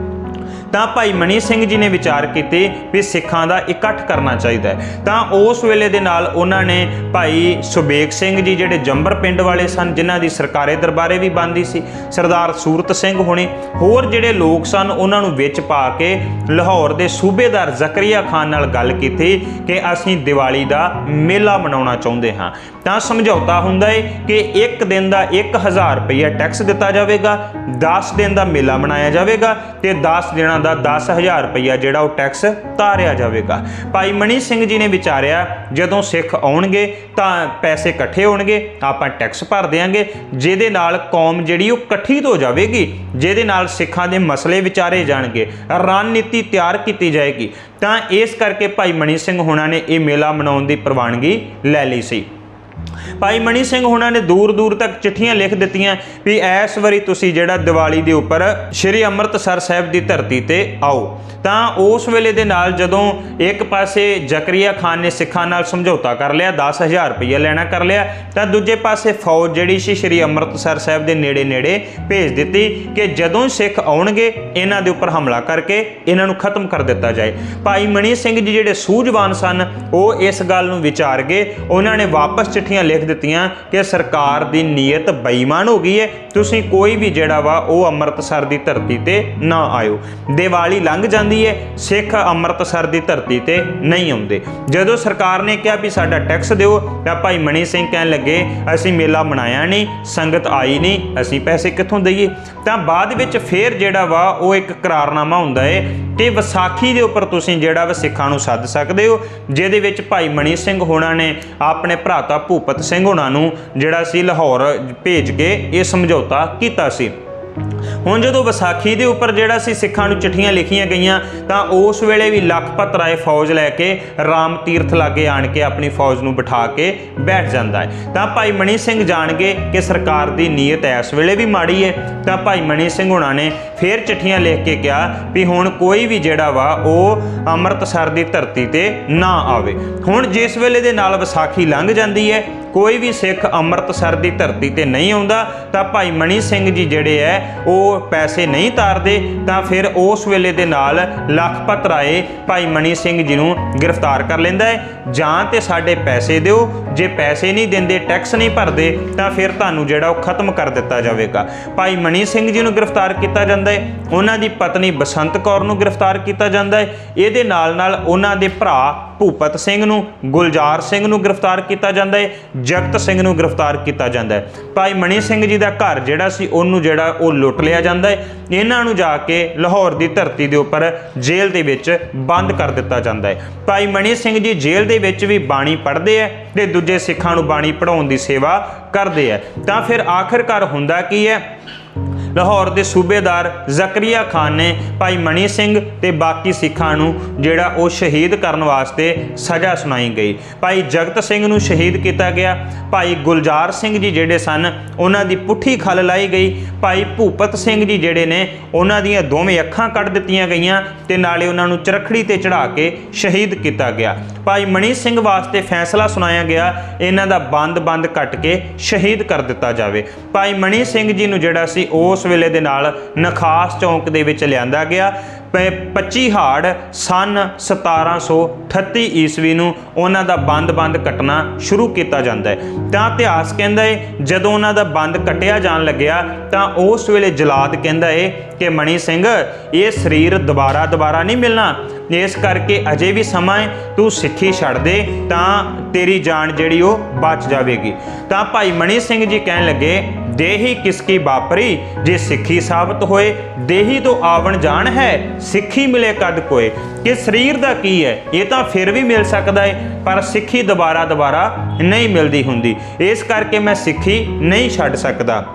ਤਾਂ ਭਾਈ ਮਣੀ ਸਿੰਘ ਜੀ ਨੇ ਵਿਚਾਰ ਕੀਤੇ ਵੀ ਸਿੱਖਾਂ ਦਾ ਇਕੱਠ ਕਰਨਾ ਚਾਹੀਦਾ ਹੈ। ਤਾਂ ਉਸ ਵੇਲੇ ਦੇ ਨਾਲ ਉਹਨਾਂ ਨੇ ਭਾਈ ਸੁਬੇਗ ਸਿੰਘ ਜੀ ਜਿਹੜੇ ਜੰਬਰ ਪਿੰਡ ਵਾਲੇ ਸਨ, ਜਿਨ੍ਹਾਂ ਦੀ ਸਰਕਾਰੇ ਦਰਬਾਰੇ ਵੀ ਬੰਦੀ ਸੀ, ਸਰਦਾਰ ਸੂਰਤ ਸਿੰਘ ਹੋਣੇ, ਹੋਰ ਜਿਹੜੇ ਲੋਕ ਸਨ, ਉਹਨਾਂ ਨੂੰ ਵਿੱਚ ਪਾ ਕੇ ਲਾਹੌਰ ਦੇ ਸੂਬੇਦਾਰ ਜ਼ਕਰੀਆ ਖਾਨ ਨਾਲ ਗੱਲ ਕੀਤੀ ਕਿ ਅਸੀਂ ਦੀਵਾਲੀ ਦਾ ਮੇਲਾ ਮਨਾਉਣਾ ਚਾਹੁੰਦੇ ਹਾਂ। ਤਾਂ ਸਮਝੌਤਾ ਹੁੰਦਾ ਹੈ ਕਿ ਇੱਕ ਦਿਨ ਦਾ 1000 ਰੁਪਏ ਟੈਕਸ ਦਿੱਤਾ ਜਾਵੇਗਾ 10 ਦਿਨ ਦਾ ਮੇਲਾ ਮਨਾਇਆ ਜਾਵੇਗਾ ਤੇ 10 ਦਿਨਾਂ ਦਾ 10000 ਰੁਪਇਆ ਜਿਹੜਾ ਉਹ ਟੈਕਸ ਤਾਰਿਆ ਜਾਵੇਗਾ। ਭਾਈ ਮਣੀ ਸਿੰਘ ਜੀ ਨੇ ਵਿਚਾਰਿਆ, ਜਦੋਂ ਸਿੱਖ ਆਉਣਗੇ ਤਾਂ ਪੈਸੇ ਇਕੱਠੇ ਹੋਣਗੇ, ਆਪਾਂ ਟੈਕਸ ਭਰ ਦੇਾਂਗੇ ਜਿਹਦੇ ਨਾਲ ਕੌਮ ਜਿਹੜੀ ਉਹ ਇਕੱਠੀ ਹੋ ਜਾਵੇਗੀ, ਜਿਹਦੇ ਨਾਲ ਸਿੱਖਾਂ ਦੇ ਮਸਲੇ ਵਿਚਾਰੇ ਜਾਣਗੇ, ਰਣਨੀਤੀ ਤਿਆਰ ਕੀਤੀ ਜਾਏਗੀ। ਤਾਂ ਇਸ ਕਰਕੇ ਭਾਈ ਮਣੀ ਸਿੰਘ ਹੋਣਾ ਨੇ ਇਹ ਮੇਲਾ ਮਨਾਉਣ ਦੀ ਪ੍ਰਵਾਨਗੀ ਲੈ ਲਈ ਸੀ। ਭਾਈ ਮਣੀ ਸਿੰਘ ਹੁਣਾਂ ਨੇ ਦੂਰ ਦੂਰ ਤੱਕ ਚਿੱਠੀਆਂ ਲਿਖ ਦਿੱਤੀਆਂ ਵੀ ਇਸ ਵਾਰੀ ਤੁਸੀਂ ਜਿਹੜਾ ਦੀਵਾਲੀ ਦੇ ਉੱਪਰ ਸ੍ਰੀ ਅੰਮ੍ਰਿਤਸਰ ਸਾਹਿਬ ਦੀ ਧਰਤੀ ਤੇ ਆਓ। ਤਾਂ ਉਸ ਵੇਲੇ ਦੇ ਨਾਲ ਜਦੋਂ ਇੱਕ ਪਾਸੇ ਜ਼ਕਰੀਆ ਖਾਨ ਨੇ ਸਿੱਖਾਂ ਨਾਲ ਸਮਝੌਤਾ ਕਰ ਲਿਆ 10000 ਰੁਪਏ ਲੈਣਾ ਕਰ ਲਿਆ, ਤਾਂ ਦੂਜੇ ਪਾਸੇ ਫੌਜ ਜਿਹੜੀ ਸੀ ਸ੍ਰੀ ਅੰਮ੍ਰਿਤਸਰ ਸਾਹਿਬ ਦੇ ਨੇੜੇ ਨੇੜੇ ਭੇਜ ਦਿੱਤੀ ਕਿ ਜਦੋਂ ਸਿੱਖ ਆਉਣਗੇ, ਇਹਨਾਂ ਦੇ ਉੱਪਰ ਹਮਲਾ ਕਰਕੇ ਇਹਨਾਂ ਨੂੰ ਖਤਮ ਕਰ ਦਿੱਤਾ ਜਾਏ। ਭਾਈ ਮਣੀ ਸਿੰਘ ਜੀ ਜਿਹੜੇ ਸੂਝਵਾਨ ਸਨ, ਉਹ ਇਸ ਗੱਲ ਨੂੰ ਵਿਚਾਰ ਕੇ ਉਹਨਾਂ ਨੇ ਵਾਪਸ ਚਿੱਠੀਆਂ ਲਿਖ ਦਿੱਤੀਆਂ ਕਿ ਸਰਕਾਰ ਦੀ ਨੀਅਤ ਬੇਈਮਾਨ ਹੋ ਗਈ ਹੈ। ਤੁਸੀਂ ਕੋਈ ਵੀ ਜਿਹੜਾ ਵਾ, ਉਹ ਅੰਮ੍ਰਿਤਸਰ ਦੀ ਧਰਤੀ ਤੇ ਨਾ ਆਇਓ। ਦੀਵਾਲੀ ਲੰਘ ਜਾਂਦੀ ਹੈ, ਸਿੱਖ ਅੰਮ੍ਰਿਤਸਰ ਦੀ ਧਰਤੀ ਤੇ ਨਹੀਂ ਆਉਂਦੇ। ਜਦੋਂ ਸਰਕਾਰ ਨੇ ਕਿਹਾ ਵੀ ਸਾਡਾ ਟੈਕਸ ਦਿਓ, ਤਾਂ ਭਾਈ ਮਣੀ ਸਿੰਘ ਕਹਿਣ ਲੱਗੇ, ਅਸੀਂ ਮੇਲਾ ਮਨਾਇਆ ਨਹੀਂ, ਸੰਗਤ ਆਈ ਨਹੀਂ, ਅਸੀਂ ਪੈਸੇ ਕਿੱਥੋਂ ਦਈਏ? ਤਾਂ ਬਾਅਦ ਵਿੱਚ ਫੇਰ ਜਿਹੜਾ ਵਾ, ਉਹ ਇੱਕ ਕਰਾਰਨਾਮਾ ਹੁੰਦਾ ਏ ਕਿ ਵਿਸਾਖੀ ਦੇ ਉੱਪਰ ਤੁਸੀਂ ਜਿਹੜਾ ਵਾ ਸਿੱਖਾਂ ਨੂੰ ਸੱਦ ਸਕਦੇ ਹੋ, ਜਿਹਦੇ ਵਿੱਚ ਭਾਈ ਮਣੀ ਸਿੰਘ ਹੋਣਾ ਨੇ, ਆਪਣੇ ਭਰਾਤਾ ਭੂਪਤ ਸਿੰਘ ਹੋਣਾ ਨੂੰ ਜਿਹੜਾ ਸੀ ਲਾਹੌਰ ਭੇਜ ਕੇ ਇਹ ਸਮਝੌਤਾ ਕੀਤਾ ਸੀ। ਹੁਣ ਜਦੋਂ ਵਿਸਾਖੀ ਦੇ ਉੱਪਰ ਜਿਹੜਾ ਸੀ ਸਿੱਖਾਂ ਨੂੰ ਚਿੱਠੀਆਂ ਲਿਖੀਆਂ ਗਈਆਂ, ਤਾਂ ਉਸ ਵੇਲੇ ਵੀ ਲਖਪਤ ਰਾਏ ਫੌਜ ਲੈ ਕੇ ਰਾਮ ਤੀਰਥ ਲਾਗੇ ਆਣ ਕੇ ਆਪਣੀ ਫੌਜ ਨੂੰ ਬਿਠਾ ਕੇ ਬੈਠ ਜਾਂਦਾ ਹੈ। ਤਾਂ ਭਾਈ ਮਣੀ ਸਿੰਘ ਜਾਣਗੇ ਕਿ ਸਰਕਾਰ ਦੀ ਨੀਅਤ ਇਸ ਵੇਲੇ ਵੀ ਮਾੜੀ ਹੈ। ਤਾਂ ਭਾਈ ਮਣੀ ਸਿੰਘ ਹੁਣਾਂ ਨੇ ਫੇਰ ਚਿੱਠੀਆਂ ਲਿਖ ਕੇ ਕਿਹਾ ਵੀ ਹੁਣ ਕੋਈ ਵੀ ਜਿਹੜਾ ਵਾ, ਉਹ ਅੰਮ੍ਰਿਤਸਰ ਦੀ ਧਰਤੀ ਤੇ ਨਾ ਆਵੇ। ਹੁਣ ਜਿਸ ਵੇਲੇ ਦੇ ਨਾਲ ਵਿਸਾਖੀ ਲੰਘ ਜਾਂਦੀ ਹੈ ਕੋਈ ਵੀ ਸਿੱਖ ਅੰਮ੍ਰਿਤਸਰ ਦੀ ਧਰਤੀ ਤੇ ਨਹੀਂ ਆਉਂਦਾ, ਤਾਂ ਭਾਈ ਮਣੀ ਸਿੰਘ ਜੀ ਜਿਹੜੇ ਐ, ਉਹ ਪੈਸੇ ਨਹੀਂ ਤਾਰਦੇ, ਤਾਂ ਫਿਰ ਉਸ ਵੇਲੇ ਦੇ ਨਾਲ ਲਖਪਤ ਰਾਏ ਭਾਈ ਮਣੀ ਸਿੰਘ ਜੀ ਨੂੰ ਗ੍ਰਿਫਤਾਰ ਕਰ ਲੈਂਦਾ ਹੈ ਜਾਂ ਤੇ ਸਾਡੇ ਪੈਸੇ ਦਿਓ, ਜੇ ਪੈਸੇ ਨਹੀਂ ਦਿੰਦੇ, ਟੈਕਸ ਨਹੀਂ ਭਰਦੇ, ਤਾਂ ਫਿਰ ਤੁਹਾਨੂੰ ਜਿਹੜਾ ਉਹ ਖਤਮ ਕਰ ਦਿੱਤਾ ਜਾਵੇਗਾ। ਭਾਈ ਮਣੀ ਸਿੰਘ ਜੀ ਨੂੰ ਗ੍ਰਿਫਤਾਰ ਕੀਤਾ ਜਾਂਦਾ ਹੈ ਉਹਨਾਂ ਦੀ ਪਤਨੀ ਬਸੰਤ ਕੌਰ ਨੂੰ ਗ੍ਰਿਫਤਾਰ ਕੀਤਾ ਜਾਂਦਾ ਹੈ ਇਹਦੇ ਨਾਲ ਨਾਲ ਉਹਨਾਂ ਦੇ ਭਰਾ ਭੂਪਤ ਸਿੰਘ ਨੂੰ, ਗੁਲਜ਼ਾਰ ਸਿੰਘ ਨੂੰ ਗ੍ਰਿਫਤਾਰ ਕੀਤਾ ਜਾਂਦਾ ਹੈ ਜਗਤ ਸਿੰਘ ਨੂੰ ਗ੍ਰਿਫਤਾਰ ਕੀਤਾ ਜਾਂਦਾ ਹੈ। ਭਾਈ ਮਣੀ ਸਿੰਘ ਜੀ ਦਾ ਘਰ ਜਿਹੜਾ ਸੀ, ਉਹਨੂੰ ਜਿਹੜਾ ਉਹ ਲੁੱਟ ਲਿਆ ਜਾਂਦਾ ਹੈ। ਇਹਨਾਂ ਨੂੰ ਜਾ ਕੇ ਲਾਹੌਰ ਦੀ ਧਰਤੀ ਦੇ ਉੱਪਰ ਜੇਲ੍ਹ ਦੇ ਵਿੱਚ ਬੰਦ ਕਰ ਦਿੱਤਾ ਜਾਂਦਾ ਹੈ। ਭਾਈ ਮਣੀ ਸਿੰਘ ਜੀ ਜੇਲ੍ਹ ਦੇ ਵਿੱਚ ਵੀ ਬਾਣੀ ਪੜ੍ਹਦੇ ਆ ਤੇ ਦੂਜੇ ਸਿੱਖਾਂ ਨੂੰ ਬਾਣੀ ਪੜਾਉਣ ਦੀ ਸੇਵਾ ਕਰਦੇ ਆ ਤਾਂ ਫਿਰ ਆਖਰਕਾਰ ਹੁੰਦਾ ਕੀ ਹੈ? ਲਾਹੌਰ ਦੇ ਸੂਬੇਦਾਰ ਜ਼ਕਰੀਆ ਖਾਨ ਨੇ ਭਾਈ ਮਣੀ ਸਿੰਘ ਤੇ ਬਾਕੀ ਸਿੱਖਾਂ ਨੂੰ ਜਿਹੜਾ ਉਹ ਸ਼ਹੀਦ ਕਰਨ ਵਾਸਤੇ ਸਜ਼ਾ ਸੁਣਾਈ ਗਈ। ਭਾਈ ਜਗਤ ਸਿੰਘ ਨੂੰ ਸ਼ਹੀਦ ਕੀਤਾ ਗਿਆ। ਭਾਈ ਗੁਲਜ਼ਾਰ ਸਿੰਘ ਜੀ ਜਿਹੜੇ ਸਨ, ਉਹਨਾਂ ਦੀ ਪੁੱਠੀ ਖਲ ਲਾਈ ਗਈ। ਭਾਈ ਭੂਪਤ ਸਿੰਘ ਜੀ ਜਿਹੜੇ ਨੇ, ਉਹਨਾਂ ਦੀਆਂ ਦੋਵੇਂ ਅੱਖਾਂ ਕੱਢ ਦਿੱਤੀਆਂ ਗਈਆਂ ਤੇ ਨਾਲੇ ਉਹਨਾਂ ਨੂੰ ਚਰਖੜੀ ਤੇ ਚੜਾ ਕੇ ਸ਼ਹੀਦ ਕੀਤਾ ਗਿਆ। ਭਾਈ ਮਣੀ ਸਿੰਘ ਵਾਸਤੇ ਫੈਸਲਾ ਸੁਣਾਇਆ ਗਿਆ, ਇਹਨਾਂ ਦਾ ਬੰਦ-ਬੰਦ ਕੱਟ ਕੇ ਸ਼ਹੀਦ ਕਰ ਦਿੱਤਾ ਜਾਵੇ। ਭਾਈ ਮਣੀ ਸਿੰਘ ਜੀ ਨੂੰ ਜਿਹੜਾ ਸੀ ਉਸ ਵੇਲੇ ਦੇ ਨਾਲ ਨਖਾਸ ਚੌਂਕ ਦੇ ਵਿੱਚ ਲਿਆਂਦਾ ਗਿਆ। 25 ਹਾੜ ਸਨ 1738 ਈਸਵੀ ਨੂੰ ਉਹਨਾਂ ਦਾ ਬੰਦ-ਬੰਦ ਕੱਟਣਾ ਸ਼ੁਰੂ ਕੀਤਾ ਜਾਂਦਾ ਹੈ। ਤਾਂ ਇਤਿਹਾਸ ਕਹਿੰਦਾ ਹੈ ਜਦੋਂ ਉਹਨਾਂ ਦਾ ਬੰਦ ਕੱਟਿਆ ਜਾਣ ਲੱਗਿਆ, ਤਾਂ ਉਸ ਵੇਲੇ ਜਲਾਦ ਕਹਿੰਦਾ ਹੈ ਕਿ ਮਣੀ ਸਿੰਘ, ਇਹ ਸਰੀਰ ਦੁਬਾਰਾ ਦੁਬਾਰਾ ਨਹੀਂ ਮਿਲਣਾ। ਇਸ ਕਰਕੇ ਅਜੇ ਵੀ ਸਮਾਂ ਹੈ ਤੂੰ ਸਿੱਖੀ ਛੱਡ ਦੇ, ਤਾਂ ਤੇਰੀ ਜਾਨ ਜਿਹੜੀ ਉਹ ਬਚ ਜਾਵੇਗੀ। ਤਾਂ ਭਾਈ ਮਣੀ ਸਿੰਘ ਜੀ ਕਹਿਣ ਲੱਗੇ, ਦੇਹੀ ਕਿਸ ਕੀ ਬਾਪਰੀ ਜੇ ਸਿੱਖੀ ਸਾਬਤ ਹੋਏ, ਦੇਹੀ ਤੋਂ ਆਵਣ ਜਾਣ ਹੈ? ਸਿੱਖੀ ਮਿਲੇ ਕਦ ਕੋਏ। ਕਿ ਸਰੀਰ ਦਾ ਕੀ ਹੈ? ਇਹ ਤਾਂ ਫਿਰ ਵੀ ਮਿਲ ਸਕਦਾ ਹੈ ਪਰ ਸਿੱਖੀ ਦੁਬਾਰਾ ਦੁਬਾਰਾ ਨਹੀਂ ਮਿਲਦੀ ਹੁੰਦੀ। ਇਸ ਕਰਕੇ ਮੈਂ ਸਿੱਖੀ ਨਹੀਂ ਛੱਡ ਸਕਦਾ।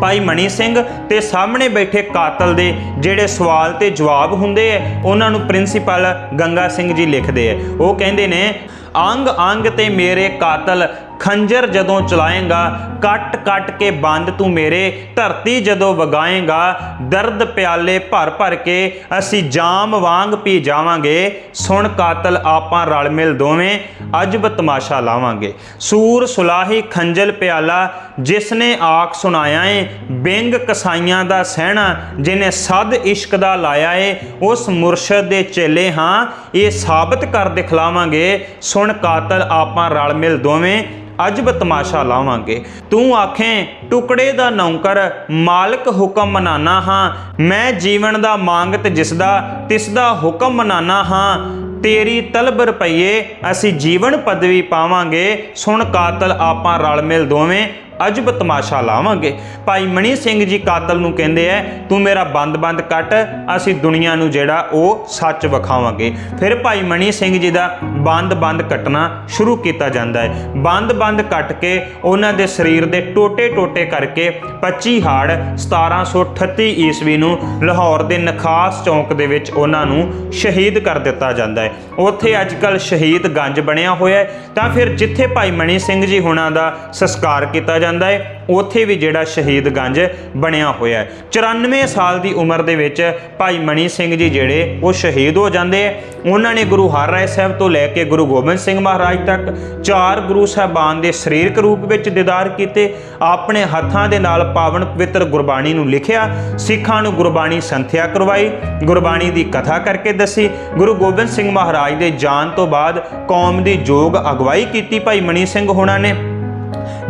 ਭਾਈ ਮਣੀ ਸਿੰਘ ਤੇ ਸਾਹਮਣੇ ਬੈਠੇ ਕਾਤਲ ਦੇ ਜਿਹੜੇ ਸਵਾਲ ਤੇ ਜਵਾਬ ਹੁੰਦੇ ਐ, ਉਹਨਾਂ ਨੂੰ ਪ੍ਰਿੰਸੀਪਲ ਗੰਗਾ ਸਿੰਘ ਜੀ ਲਿਖਦੇ ਐ। ਉਹ ਕਹਿੰਦੇ ਨੇ ਅੰਗ ਅੰਗ ਤੇ ਮੇਰੇ ਕਾਤਲ ਖੰਜਰ ਜਦੋਂ ਚਲਾਏਗਾ ਕੱਟ ਕੱਟ ਕੇ ਬੰਦ ਤੂੰ ਮੇਰੇ ਧਰਤੀ ਜਦੋਂ ਵਗਾਏਗਾ, ਦਰਦ ਪਿਆਲੇ ਭਰ ਭਰ ਕੇ ਅਸੀਂ ਜਾਮ ਵਾਂਗ ਪੀ ਜਾਵਾਂਗੇ। ਸੁਣ ਕਾਤਲ ਆਪਾਂ ਰਲ ਮਿਲ ਦੋਵੇਂ, ਅਜਬ ਤਮਾਸ਼ਾ ਲਾਵਾਂਗੇ। ਸੂਰ ਸੁਲਾਹੀ ਖੰਜਲ ਪਿਆਲਾ ਜਿਸ ਨੇ ਆਖ ਸੁਣਾਇਆ ਏ, ਬਿੰਗ ਕਸਾਈਆਂ ਦਾ ਸਹਿਣਾ, ਜਿਨੇ ਸਦ ਇਸ਼ਕ ਦਾ ਲਾਇਆ ਏ, ਉਸ ਮੁਰਸ਼ਦ ਦੇ ਚੇਲੇ ਹਾਂ, ਇਹ ਸਾਬਤ ਕਰ ਦਿਖਲਾਵਾਂਗੇ। ਸੁਣ ਕਾਤਲ ਆਪਾਂ ਰਲ ਮਿਲ ਦੋਵੇਂ ਅੱਜ ਬਤਮਾਸ਼ਾ ਲਾਵਾਂਗੇ। ਤੂੰ ਆਖੇ, ਟੁਕੜੇ ਦਾ ਨੌਕਰ, ਮਾਲਕ ਹੁਕਮ ਮਨਾਨਾ ਹਾਂ। ਮੈਂ ਜੀਵਨ ਦਾ ਮੰਗਤ ਜਿਸ ਦਾ ਤਿਸ ਦਾ ਹੁਕਮ ਮਨਾਨਾ ਹਾਂ। ਤੇਰੀ ਤਲਬ ਰੁਪਈਏ, ਅਸੀਂ ਜੀਵਨ ਪਦਵੀ ਪਾਵਾਂਗੇ। ਸੁਣ ਕਾਤਲ ਆਪਾਂ ਰਲ ਮਿਲ ਦੋਵੇਂ। ਅਜਬ ਤਮਾਸ਼ਾ ਲਾਵਾਂਗੇ। ਭਾਈ ਮਣੀ ਸਿੰਘ ਜੀ ਕਾਤਲ ਨੂੰ ਕਹਿੰਦੇ ਐ, ਤੂੰ ਮੇਰਾ ਬੰਦ-ਬੰਦ ਕੱਟ, ਅਸੀਂ ਦੁਨੀਆ ਨੂੰ ਜਿਹੜਾ ਉਹ ਸੱਚ ਵਿਖਾਵਾਂਗੇ। ਫਿਰ ਭਾਈ ਮਣੀ ਸਿੰਘ ਜੀ ਦਾ ਬੰਦ-ਬੰਦ ਕੱਟਣਾ ਸ਼ੁਰੂ ਕੀਤਾ ਜਾਂਦਾ ਹੈ ਬੰਦ-ਬੰਦ ਕੱਟ ਕੇ ਉਹਨਾਂ ਦੇ ਸਰੀਰ ਦੇ ਟੋਟੇ-ਟੋਟੇ ਕਰਕੇ 25 ਹਾੜ 1738 ਈਸਵੀ ਨੂੰ ਲਾਹੌਰ ਦੇ ਨਖਾਸ ਚੌਂਕ ਦੇ ਵਿੱਚ ਉਹਨਾਂ ਨੂੰ ਸ਼ਹੀਦ ਕਰ ਦਿੱਤਾ ਜਾਂਦਾ ਹੈ ਉੱਥੇ ਅੱਜ-ਕੱਲ ਸ਼ਹੀਦ ਗੰਜ ਬਣਿਆ ਹੋਇਆ ਹੈ ਤਾਂ ਫਿਰ ਜਿੱਥੇ ਭਾਈ ਮਣੀ ਸਿੰਘ ਜੀ ਹੁਣਾਂ ਦਾ ਸੰਸਕਾਰ ਕੀਤਾ ਜਾਂਦਾ ਹੈ, ਉੱਥੇ ਵੀ ਜਿਹੜਾ ਸ਼ਹੀਦ ਗੰਜ ਬਣਿਆ ਹੋਇਆ ਹੈ। 94 ਸਾਲ ਦੀ ਉਮਰ ਦੇ ਵਿੱਚ ਭਾਈ ਮਣੀ ਸਿੰਘ ਜੀ ਜਿਹੜੇ, ਉਹ ਸ਼ਹੀਦ ਹੋ ਜਾਂਦੇ ਆ ਉਹਨਾਂ ਨੇ ਗੁਰੂ ਹਰ ਰਾਏ ਸਾਹਿਬ ਤੋਂ ਲੈ ਕੇ ਗੁਰੂ ਗੋਬਿੰਦ ਸਿੰਘ ਮਹਾਰਾਜ ਤੱਕ ਚਾਰ ਗੁਰੂ ਸਾਹਿਬਾਨ ਦੇ ਸਰੀਰਕ ਰੂਪ ਵਿੱਚ ਦੀਦਾਰ ਕੀਤੇ। ਆਪਣੇ ਹੱਥਾਂ ਦੇ ਨਾਲ ਪਾਵਨ ਪਵਿੱਤਰ ਗੁਰਬਾਣੀ ਨੂੰ ਲਿਖਿਆ। ਸਿੱਖਾਂ ਨੂੰ ਗੁਰਬਾਣੀ ਸੰਥਿਆ ਕਰਵਾਈ। ਗੁਰਬਾਣੀ ਦੀ ਕਥਾ ਕਰਕੇ ਦੱਸੀ। ਗੁਰੂ ਗੋਬਿੰਦ ਸਿੰਘ ਮਹਾਰਾਜ ਦੇ ਜਾਣ ਤੋਂ ਬਾਅਦ ਕੌਮ ਦੀ ਜੋਗ ਅਗਵਾਈ ਕੀਤੀ ਭਾਈ ਮਣੀ ਸਿੰਘ ਹੋਣਾ ਨੇ।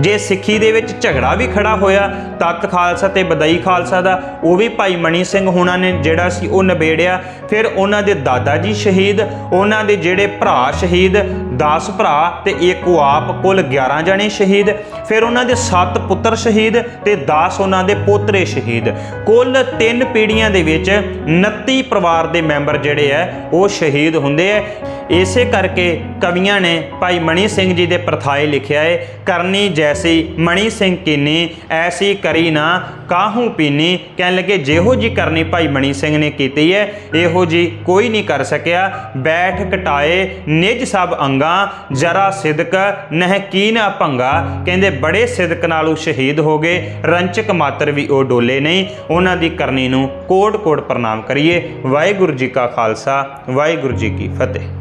ਜੇ ਸਿੱਖੀ ਦੇ ਵਿੱਚ ਝਗੜਾ ਵੀ ਖੜਾ ਹੋਇਆ, ਤਖਤ ਖਾਲਸਾ ਤੇ ਬਦਈ ਖਾਲਸਾ ਦਾ, ਉਹ ਵੀ ਭਾਈ ਮਣੀ ਸਿੰਘ ਹੋਣਾ ਨੇ ਜਿਹੜਾ ਸੀ ਉਹ ਨਿਬੇੜਿਆ। ਫਿਰ ਉਹਨਾਂ ਦੇ ਦਾਦਾ ਜੀ ਸ਼ਹੀਦ, ਉਹਨਾਂ ਦੇ ਜਿਹੜੇ ਭਰਾ ਸ਼ਹੀਦ 10 ਭਰਾ ਤੇ ਇੱਕ ਉਹ ਆਪ ਕੁੱਲ 11 ਜਣੇ ਸ਼ਹੀਦ। ਫਿਰ ਉਹਨਾਂ ਦੇ 7 ਪੁੱਤਰ ਸ਼ਹੀਦ ਤੇ 10 ਉਹਨਾਂ ਦੇ ਪੋਤਰੇ ਸ਼ਹੀਦ। ਕੁੱਲ 3 ਪੀੜ੍ਹੀਆਂ ਦੇ ਵਿੱਚ 29 ਪਰਿਵਾਰ ਦੇ ਮੈਂਬਰ ਜਿਹੜੇ ਆ ਉਹ ਸ਼ਹੀਦ ਹੁੰਦੇ ਆ ਇਸੇ ਕਰਕੇ ਕਵੀਆਂ ਨੇ ਭਾਈ ਮਣੀ ਸਿੰਘ ਜੀ ਦੇ ਪ੍ਰਥਾਏ ਲਿਖਿਆ ਹੈ ਕਰਨੀ ਜੈਸੀ ਮਣੀ ਸਿੰਘ ਕੀਨੀ, ਐਸੀ ਕਰੀ ਨਾ, ਕਾਹੂ ਪੀਨੀ? ਕਹਿਣ ਲੱਗੇ, ਜਿਹੋ ਜੀ ਕਰਨੀ ਭਾਈ ਮਣੀ ਸਿੰਘ ਨੇ ਕੀਤੀ ਹੈ ਇਹੋ ਜੀ ਕੋਈ ਨਹੀਂ ਕਰ ਸਕਿਆ। ਬੈਠ ਕਟਾਏ ਨਿਜ ਸਭ ਅੰਗਾ, ਜਰਾ ਸਿਦਕ ਨਹਿ ਕੀਨ ਭੰਗਾ। ਕਹਿੰਦੇ, ਬੜੇ ਸਿਦਕ ਨਾਲ ਉਹ ਸ਼ਹੀਦ ਹੋ ਗਏ, ਰੰਚਕ ਮਾਤਰ ਵੀ ਉਹ ਡੋਲੇ ਨਹੀਂ। ਉਹਨਾਂ ਦੀ ਕਰਨੀ ਨੂੰ ਕੋਟ ਕੋਟ ਪ੍ਰਣਾਮ ਕਰੀਏ। ਵਾਹਿਗੁਰੂ ਜੀ ਕਾ ਖਾਲਸਾ, ਵਾਹਿਗੁਰੂ ਜੀ ਕੀ ਫਤਿਹ।